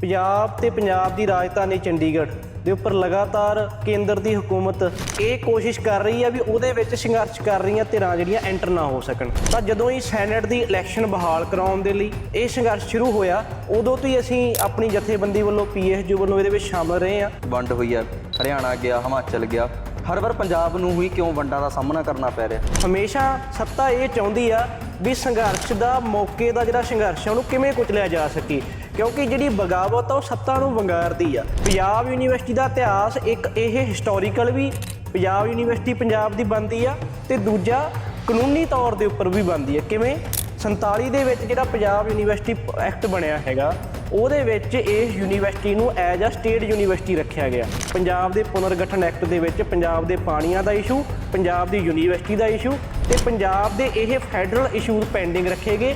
ਪੰਜਾਬ ਤੇ ਪੰਜਾਬ ਦੀ ਰਾਜਧਾਨੀ ਚੰਡੀਗੜ੍ਹ ਦੇ ਉੱਪਰ ਲਗਾਤਾਰ ਕੇਂਦਰ ਦੀ ਹਕੂਮਤ ਇਹ ਕੋਸ਼ਿਸ਼ ਕਰ ਰਹੀ ਹੈ ਵੀ ਉਹਦੇ ਵਿੱਚ ਸੰਘਰਸ਼ ਕਰ ਰਹੀਆਂ ਧਿਰਾਂ ਜਿਹੜੀਆਂ ਐਂਟਰ ਨਾ ਹੋ ਸਕਣ। ਤਾਂ ਜਦੋਂ ਹੀ ਸੈਨੇਟ ਦੀ ਇਲੈਕਸ਼ਨ ਬਹਾਲ ਕਰਾਉਣ ਦੇ ਲਈ ਇਹ ਸੰਘਰਸ਼ ਸ਼ੁਰੂ ਹੋਇਆ ਉਦੋਂ ਤੋਂ ਹੀ ਅਸੀਂ ਆਪਣੀ ਜਥੇਬੰਦੀ ਵੱਲੋਂ ਪੀਐਸਯੂ ਵੱਲੋਂ ਇਹਦੇ ਵਿੱਚ ਸ਼ਾਮਲ ਰਹੇ ਹਾਂ। ਵੰਡ ਹੋਈ ਹੈ ਹਰਿਆਣਾ ਗਿਆ ਹਿਮਾਚਲ ਗਿਆ। ਹਰ ਵਾਰ ਪੰਜਾਬ ਨੂੰ ਹੀ ਕਿਉਂ ਵੰਡਾਂ ਦਾ ਸਾਹਮਣਾ ਕਰਨਾ ਪੈ ਰਿਹਾ? ਹਮੇਸ਼ਾ ਸੱਤਾ ਇਹ ਚਾਹੁੰਦੀ ਆ ਵੀ ਸੰਘਰਸ਼ ਦਾ ਮੌਕੇ ਦਾ ਜਿਹੜਾ ਸੰਘਰਸ਼ ਆ ਉਹਨੂੰ ਕਿਵੇਂ ਕੁਚਲਿਆ ਜਾ ਸਕੇ? ਕਿਉਂਕਿ ਜਿਹੜੀ ਬਗਾਵਤ ਆ ਉਹ ਸੱਤਾ ਨੂੰ ਵੰਗਾਰਦੀ ਆ। ਪੰਜਾਬ ਯੂਨੀਵਰਸਿਟੀ ਦਾ ਇਤਿਹਾਸ ਇੱਕ ਇਹ ਹਿਸਟੋਰੀਕਲ ਵੀ ਪੰਜਾਬ ਯੂਨੀਵਰਸਿਟੀ ਪੰਜਾਬ ਦੀ ਬਣਦੀ ਆ ਤੇ ਦੂਜਾ ਕਾਨੂੰਨੀ ਤੌਰ ਦੇ ਉੱਪਰ ਵੀ ਬਣਦੀ ਆ। ਕਿਵੇਂ? 47 ਦੇ ਵਿੱਚ ਜਿਹੜਾ ਪੰਜਾਬ ਯੂਨੀਵਰਸਿਟੀ ਐਕਟ ਬਣਿਆ ਹੈਗਾ, ਉਹਦੇ ਵਿੱਚ ਇਸ ਯੂਨੀਵਰਸਿਟੀ ਨੂੰ ਐਜ਼ ਅ ਸਟੇਟ ਯੂਨੀਵਰਸਿਟੀ ਰੱਖਿਆ ਗਿਆ। ਪੰਜਾਬ ਦੇ ਪੁਨਰਗਠਨ ਐਕਟ ਦੇ ਵਿੱਚ ਪੰਜਾਬ ਦੇ ਪਾਣੀਆਂ ਦਾ ਇਸ਼ੂ ਪੰਜਾਬ ਦੀ ਯੂਨੀਵਰਸਿਟੀ ਦਾ ਇਸ਼ੂ ਤੇ ਪੰਜਾਬ ਦੇ ਇਹ ਫੈਡਰਲ ਇਸ਼ੂਜ਼ ਪੈਂਡਿੰਗ ਰੱਖੇ ਗਏ।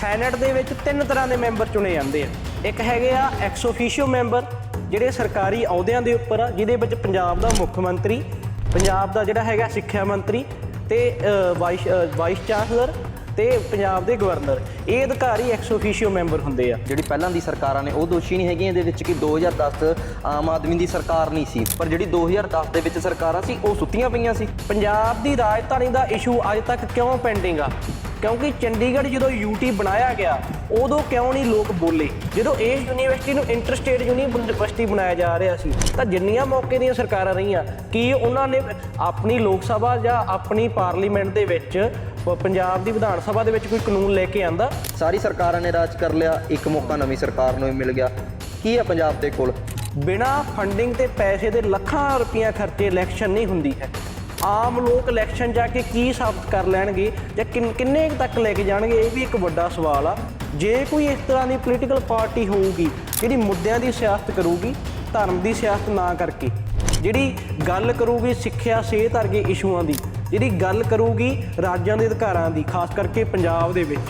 ਸੈਨੇਟ ਦੇ ਵਿੱਚ ਤਿੰਨ ਤਰ੍ਹਾਂ ਦੇ ਮੈਂਬਰ ਚੁਣੇ ਜਾਂਦੇ ਆ। ਇੱਕ ਹੈਗੇ ਆ ਐਕਸੋਫੀਸ਼ੀਓ ਮੈਂਬਰ, ਜਿਹੜੇ ਸਰਕਾਰੀ ਅਹੁਦਿਆਂ ਦੇ ਉੱਪਰ ਆ, ਜਿਹਦੇ ਵਿੱਚ ਪੰਜਾਬ ਦਾ ਮੁੱਖ ਮੰਤਰੀ, ਪੰਜਾਬ ਦਾ ਜਿਹੜਾ ਹੈਗਾ ਸਿੱਖਿਆ ਮੰਤਰੀ ਤੇ ਵਾਈਸ ਵਾਈਸ ਚਾਂਸਲਰ ਤੇ ਪੰਜਾਬ ਦੇ ਗਵਰਨਰ ਇਹ ਅਧਿਕਾਰੀ ਐਕਸ ਅਫੀਸ਼ੀਓ ਮੈਂਬਰ ਹੁੰਦੇ ਆ। ਜਿਹੜੀ ਪਹਿਲਾਂ ਦੀ ਸਰਕਾਰਾਂ ਨੇ ਉਹ ਦੋਸ਼ੀ ਨਹੀਂ ਹੈਗੀਆਂ ਇਹਦੇ ਵਿੱਚ ਕਿ 2010 ਆਮ ਆਦਮੀ ਦੀ ਸਰਕਾਰ ਨਹੀਂ ਸੀ। ਪਰ ਜਿਹੜੀ 2010 ਦੇ ਵਿੱਚ ਸਰਕਾਰਾਂ ਸੀ ਉਹ ਸੁੱਤੀਆਂ ਪਈਆਂ ਸੀ। ਪੰਜਾਬ ਦੀ ਰਾਜਧਾਨੀ ਦਾ ਇਸ਼ੂ ਅੱਜ ਤੱਕ ਕਿਉਂ ਪੈਂਡਿੰਗ ਆ? ਕਿਉਂਕਿ ਚੰਡੀਗੜ੍ਹ ਜਦੋਂ ਯੂਟੀ ਬਣਾਇਆ ਗਿਆ ਉਦੋਂ ਕਿਉਂ ਨਹੀਂ ਲੋਕ ਬੋਲੇ? ਜਦੋਂ ਇਸ ਯੂਨੀਵਰਸਿਟੀ ਨੂੰ ਇੰਟਰਸਟੇਟ ਯੂਨੀਵਰਸਿਟੀ ਬਣਾਇਆ ਜਾ ਰਿਹਾ ਸੀ ਤਾਂ ਜਿੰਨੀਆਂ ਮੌਕੇ ਦੀਆਂ ਸਰਕਾਰਾਂ ਰਹੀਆਂ ਕੀ ਉਹਨਾਂ ਨੇ ਆਪਣੀ ਲੋਕ ਸਭਾ ਜਾਂ ਆਪਣੀ ਪਾਰਲੀਮੈਂਟ ਦੇ ਵਿੱਚ ਪੰਜਾਬ ਦੀ ਵਿਧਾਨ ਸਭਾ ਦੇ ਵਿੱਚ ਕੋਈ ਕਾਨੂੰਨ ਲੈ ਕੇ ਆਂਦਾ? ਸਾਰੀ ਸਰਕਾਰਾਂ ਨੇ ਰਾਜ ਕਰ ਲਿਆ ਇੱਕ ਮੌਕਾ ਨਵੀਂ ਸਰਕਾਰ ਨੂੰ ਵੀ ਮਿਲ ਗਿਆ। ਕੀ ਹੈ ਪੰਜਾਬ ਦੇ ਕੋਲ? ਬਿਨਾ ਫੰਡਿੰਗ ਤੇ ਪੈਸੇ ਦੇ ਲੱਖਾਂ ਰੁਪਈਆ ਖਰਚੇ ਇਲੈਕਸ਼ਨ ਨਹੀਂ ਹੁੰਦੀ ਹੈ। ਆਮ ਲੋਕ ਇਲੈਕਸ਼ਨ ਜਾ ਕੇ ਕੀ ਸਾਬਤ ਕਰ ਲੈਣਗੇ ਜਾਂ ਕਿੰਨ- ਤੱਕ ਲੈ ਕੇ ਜਾਣਗੇ ਇਹ ਵੀ ਇੱਕ ਵੱਡਾ ਸਵਾਲ ਆ। ਜੇ ਕੋਈ ਇਸ ਤਰ੍ਹਾਂ ਦੀ ਪੋਲੀਟੀਕਲ ਪਾਰਟੀ ਹੋਊਗੀ ਜਿਹੜੀ ਮੁੱਦਿਆਂ ਦੀ ਸਿਆਸਤ ਕਰੂਗੀ ਧਰਮ ਦੀ ਸਿਆਸਤ ਨਾ ਕਰਕੇ ਜਿਹੜੀ ਗੱਲ ਕਰੂਗੀ ਸਿੱਖਿਆ ਸਿਹਤ ਵਰਗੇ ਇਸ਼ੂਆਂ ਦੀ ਜਿਹੜੀ ਗੱਲ ਕਰੂਗੀ ਰਾਜਾਂ ਦੇ ਅਧਿਕਾਰਾਂ ਦੀ ਖਾਸ ਕਰਕੇ ਪੰਜਾਬ ਦੇ ਵਿੱਚ।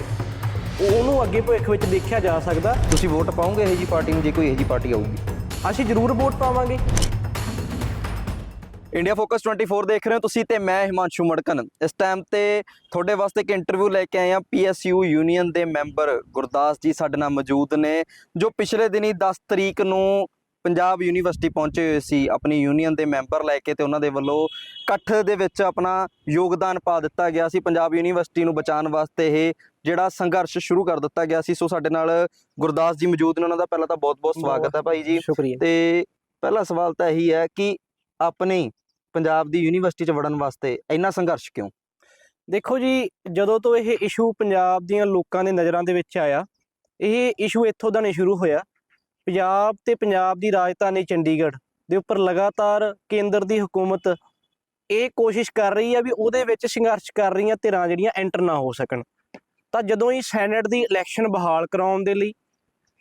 ਉਹਨੂੰ ਅੱਗੇ ਭਵਿੱਖ ਵਿੱਚ ਦੇਖਿਆ ਜਾ ਸਕਦਾ। ਤੁਸੀਂ ਵੋਟ ਪਾਓਗੇ ਇਹੋ ਜੀ ਪਾਰਟੀ ਨੂੰ ਜੇ ਕੋਈ ਇਹੋ ਜੀ ਪਾਰਟੀ ਆਊਗੀ? ਅਸੀਂ ਜ਼ਰੂਰ ਵੋਟ ਪਾਵਾਂਗੇ। ਇੰਡੀਆ ਫੋਕਸ 24 ਦੇਖ ਰਹੇ ਹੋ ਤੁਸੀਂ ਤੇ ਮੈਂ ਹਿਮਾਂਸ਼ੂ ਮੜਕਨ। ਇਸ ਟਾਈਮ ਤੇ ਤੁਹਾਡੇ ਵਾਸਤੇ ਇੱਕ ਇੰਟਰਵਿਊ ਲੈ ਕੇ ਆਏ ਆ ਪੀਐਸਯੂ ਯੂਨੀਅਨ ਦੇ ਮੈਂਬਰ ਗੁਰਦਾਸ ਜੀ ਸਾਡੇ ਨਾਲ ਮੌਜੂਦ ਨੇ ਜੋ ਪਿਛਲੇ ਦਿਨੀ 10 ਤਰੀਕ ਨੂੰ ਪੰਜਾਬ ਯੂਨੀਵਰਸਿਟੀ ਪਹੁੰਚੇ ਹੋਏ ਸੀ ਆਪਣੀ ਯੂਨੀਅਨ ਦੇ ਮੈਂਬਰ ਲੈ ਕੇ ਤੇ ਉਹਨਾਂ ਦੇ ਵੱਲੋਂ ਇਕੱਠ ਦੇ ਵਿੱਚ ਆਪਣਾ ਯੋਗਦਾਨ ਪਾ ਦਿੱਤਾ ਗਿਆ ਸੀ। ਪੰਜਾਬ ਯੂਨੀਵਰਸਿਟੀ ਨੂੰ ਬਚਾਉਣ ਵਾਸਤੇ ਇਹ ਜਿਹੜਾ ਸੰਘਰਸ਼ ਸ਼ੁਰੂ ਕਰ ਦਿੱਤਾ ਗਿਆ ਸੀ। ਸੋ ਸਾਡੇ ਨਾਲ ਗੁਰਦਾਸ ਜੀ ਮੌਜੂਦ ਨੇ ਉਹਨਾਂ ਦਾ ਪਹਿਲਾਂ ਤਾਂ ਬਹੁਤ-ਬਹੁਤ ਸਵਾਗਤ ਹੈ ਭਾਈ ਜੀ। ਸ਼ੁਕਰੀਆ। ਤੇ ਪਹਿਲਾ ਸਵਾਲ ਤਾਂ ਇਹੀ ਹੈ ਕਿ ਆਪਣੀ ਪੰਜਾਬ ਦੀ ਯੂਨੀਵਰਸਿਟੀ ਚ ਵੜਨ ਵਾਸਤੇ ਇੰਨਾ ਸੰਘਰਸ਼ ਕਿਉਂ? ਦੇਖੋ ਜੀ ਜਦੋਂ ਤੋਂ ਇਹ ਇਸ਼ੂ ਪੰਜਾਬ ਦੀਆਂ ਲੋਕਾਂ ਦੇ ਨਜ਼ਰਾਂ ਦੇ ਵਿੱਚ ਆਇਆ ਇਹ ਇਸ਼ੂ ਇੱਥੋਂ ਦਾ ਨਹੀਂ ਸ਼ੁਰੂ ਹੋਇਆ। ਪੰਜਾਬ ਤੇ ਪੰਜਾਬ ਦੀ ਰਾਜਧਾਨੀ ਚੰਡੀਗੜ੍ਹ ਦੇ ਉੱਪਰ ਲਗਾਤਾਰ ਕੇਂਦਰ ਦੀ ਹਕੂਮਤ ਇਹ ਕੋਸ਼ਿਸ਼ ਕਰ ਰਹੀ ਹੈ ਵੀ ਉਹਦੇ ਵਿੱਚ ਸੰਘਰਸ਼ ਕਰ ਰਹੀਆਂ ਧਿਰਾਂ ਜਿਹੜੀਆਂ ਐਂਟਰ ਨਾ ਹੋ ਸਕਣ। ਤਾਂ ਜਦੋਂ ਹੀ ਸੈਨੇਟ ਦੀ ਇਲੈਕਸ਼ਨ ਬਹਾਲ ਕਰਾਉਣ ਦੇ ਲਈ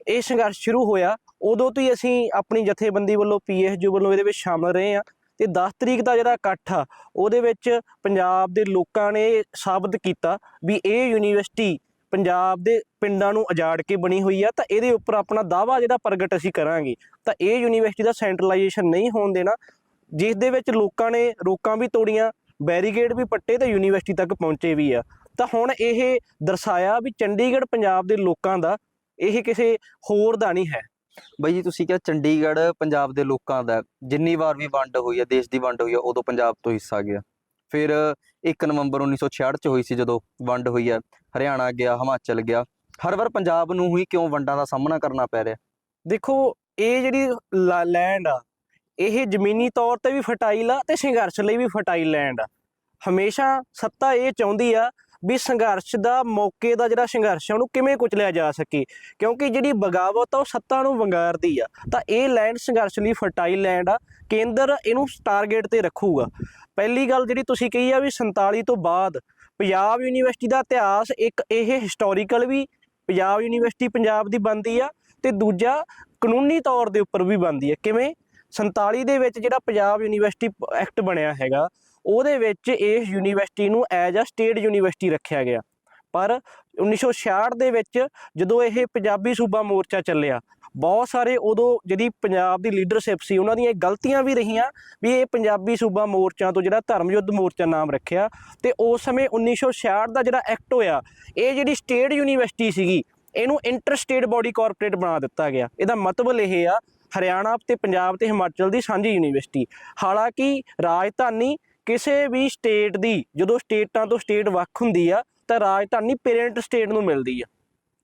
ਇਹ ਸੰਘਰਸ਼ ਸ਼ੁਰੂ ਹੋਇਆ, ਉਦੋਂ ਤੋਂ ਹੀ ਅਸੀਂ ਆਪਣੀ ਜਥੇਬੰਦੀ ਵੱਲੋਂ, ਪੀਐਸਯੂ ਵੱਲੋਂ ਇਹਦੇ ਵਿੱਚ ਸ਼ਾਮਲ ਰਹੇ ਹਾਂ ਤੇ 10 ਤਰੀਕ ਦਾ ਜਿਹੜਾ ਇਕੱਠ ਆ, ਉਹਦੇ ਵਿੱਚ ਪੰਜਾਬ ਦੇ ਲੋਕਾਂ ਨੇ ਸਾਬਤ ਕੀਤਾ ਵੀ ਇਹ ਯੂਨੀਵਰਸਿਟੀ ਪੰਜਾਬ ਦੇ ਪਿੰਡਾਂ ਨੂੰ ਉਜਾੜ ਕੇ ਬਣੀ ਹੋਈ ਆ, ਤਾਂ ਇਹਦੇ ਉੱਪਰ ਆਪਣਾ ਦਾਵਾ ਜਿਹੜਾ ਪ੍ਰਗਟ ਅਸੀਂ ਕਰਾਂਗੇ। ਤਾਂ ਇਹ ਯੂਨੀਵਰਸਿਟੀ ਦਾ ਸੈਂਟਰਲਾਈਜੇਸ਼ਨ ਨਹੀਂ ਹੋਣ ਦੇਣਾ, ਜਿਸ ਦੇ ਵਿੱਚ ਲੋਕਾਂ ਨੇ ਰੋਕਾਂ ਵੀ ਤੋੜੀਆਂ, ਬੈਰੀਕੇਡ ਵੀ ਪੱਟੇ ਤੇ ਯੂਨੀਵਰਸਿਟੀ ਤੱਕ ਪਹੁੰਚੇ ਵੀ ਆ। ਤਾਂ ਹੁਣ ਇਹ ਦਰਸਾਇਆ ਵੀ ਚੰਡੀਗੜ੍ਹ ਪੰਜਾਬ ਦੇ ਲੋਕਾਂ ਦਾ, ਇਹ ਕਿਸੇ ਹੋਰ ਦਾ ਨਹੀਂ ਹੈ। ਬਈ ਜੀ, ਤੁਸੀਂ ਕਿਹਾ ਚੰਡੀਗੜ੍ਹ ਪੰਜਾਬ ਦੇ ਲੋਕਾਂ ਦਾ, ਜਿੰਨੀ ਵਾਰ ਵੀ ਵੰਡ ਹੋਈ ਹੈ ਦੇਸ਼ ਦੀ ਵੰਡ ਹੋਈ ਹੈ ਉਦੋਂ ਪੰਜਾਬ ਤੋਂ ਹਿੱਸਾ ਗਿਆ। ਫਿਰ 1 ਨਵੰਬਰ 1966 ਚ ਹੋਈ ਸੀ ਜਦੋਂ ਵੰਡ ਹੋਈ ਹੈ, ਹਰਿਆਣਾ ਗਿਆ, ਹਿਮਾਚਲ ਗਿਆ। ਹਰ ਵਾਰ ਪੰਜਾਬ ਨੂੰ ਹੀ ਕਿਉਂ ਵੰਡਾਂ ਦਾ ਸਾਹਮਣਾ ਕਰਨਾ ਪੈ ਰਿਹਾ? ਦੇਖੋ, ਇਹ ਜਿਹੜੀ ਲੈਂਡ ਆ, ਇਹ ਜ਼ਮੀਨੀ ਤੌਰ ਤੇ ਵੀ ਫਰਟਾਈਲ ਆ ਤੇ ਸੰਘਰਸ਼ ਲਈ ਵੀ ਫਰਟਾਈਲ ਲੈਂਡ ਆ। ਹਮੇਸ਼ਾ ਸੱਤਾ ਇਹ ਚਾਹੁੰਦੀ ਆ ਵੀ ਸੰਘਰਸ਼ ਦਾ ਮੌਕੇ ਦਾ ਜਿਹੜਾ ਸੰਘਰਸ਼ ਆ, ਉਹਨੂੰ ਕਿਵੇਂ ਕੁਚਲਿਆ ਜਾ ਸਕੇ? ਕਿਉਂਕਿ ਜਿਹੜੀ ਬਗਾਵਤ ਆ, ਉਹ ਸੱਤਾ ਨੂੰ ਵੰਗਾਰਦੀ ਆ। ਤਾਂ ਇਹ ਲੈਂਡ ਸੰਘਰਸ਼ ਲਈ ਫਰਟਾਈਲ ਲੈਂਡ ਆ, ਕੇਂਦਰ ਇਹਨੂੰ ਟਾਰਗੇਟ ਤੇ ਰੱਖੂਗਾ। ਪਹਿਲੀ ਗੱਲ ਜਿਹੜੀ ਤੁਸੀਂ ਕਹੀ ਆ ਵੀ 47 ਤੋਂ ਬਾਅਦ ਪੰਜਾਬ ਯੂਨੀਵਰਸਿਟੀ ਦਾ ਇਤਿਹਾਸ ਇੱਕ ਇਹ ਹਿਸਟੋਰੀਕਲ ਵੀ ਪੰਜਾਬ ਯੂਨੀਵਰਸਿਟੀ ਪੰਜਾਬ ਦੀ ਬਣਦੀ ਆ ਤੇ ਦੂਜਾ ਕਾਨੂੰਨੀ ਤੌਰ ਦੇ ਉੱਪਰ ਵੀ ਬਣਦੀ ਆ। ਕਿਵੇਂ? 47 ਦੇ ਵਿੱਚ ਜਿਹੜਾ ਪੰਜਾਬ ਯੂਨੀਵਰਸਿਟੀ ਐਕਟ ਬਣਿਆ ਹੈਗਾ, ਉਹਦੇ ਵਿੱਚ ਇਸ ਯੂਨੀਵਰਸਿਟੀ ਨੂੰ ਐਜ਼ ਅ ਸਟੇਟ ਯੂਨੀਵਰਸਿਟੀ ਰੱਖਿਆ ਗਿਆ। ਪਰ 1966 ਦੇ ਵਿੱਚ ਜਦੋਂ ਇਹ ਪੰਜਾਬੀ ਸੂਬਾ ਮੋਰਚਾ ਚੱਲਿਆ ਬਹੁਤ ਸਾਰੇ ਉਦੋਂ ਜਿਹੜੀ ਪੰਜਾਬ ਦੀ ਲੀਡਰਸ਼ਿਪ ਸੀ, ਉਹਨਾਂ ਦੀਆਂ ਇਹ ਗਲਤੀਆਂ ਵੀ ਰਹੀਆਂ ਵੀ ਇਹ ਪੰਜਾਬੀ ਸੂਬਾ ਮੋਰਚਾ ਤੋਂ ਜਿਹੜਾ ਧਰਮ ਯੁੱਧ ਮੋਰਚਾ ਨਾਮ ਰੱਖਿਆ ਤੇ ਉਸ ਸਮੇਂ 1966 ਦਾ ਜਿਹੜਾ ਐਕਟ ਹੋਇਆ, ਇਹ ਜਿਹੜੀ ਸਟੇਟ ਯੂਨੀਵਰਸਿਟੀ ਸੀਗੀ, ਇਹਨੂੰ ਇੰਟਰ ਸਟੇਟ ਬਾਡੀ ਕਾਰਪੋਰੇਟ ਬਣਾ ਦਿੱਤਾ ਗਿਆ। ਇਹਦਾ ਮਤਲਬ ਇਹ ਆ, ਹਰਿਆਣਾ ਤੇ ਪੰਜਾਬ ਤੇ ਹਿਮਾਚਲ ਦੀ ਸਾਂਝੀ ਯੂਨੀਵਰਸਿਟੀ ਹਾਲਾਂਕਿ ਰਾਜਧਾਨੀ ਕਿਸੇ ਵੀ ਸਟੇਟ ਦੀ, ਜਦੋਂ ਸਟੇਟਾਂ ਤੋਂ ਸਟੇਟ ਵੱਖ ਹੁੰਦੀ ਆ, ਤਾਂ ਰਾਜਧਾਨੀ ਪੇਰੈਂਟ ਸਟੇਟ ਨੂੰ ਮਿਲਦੀ ਆ।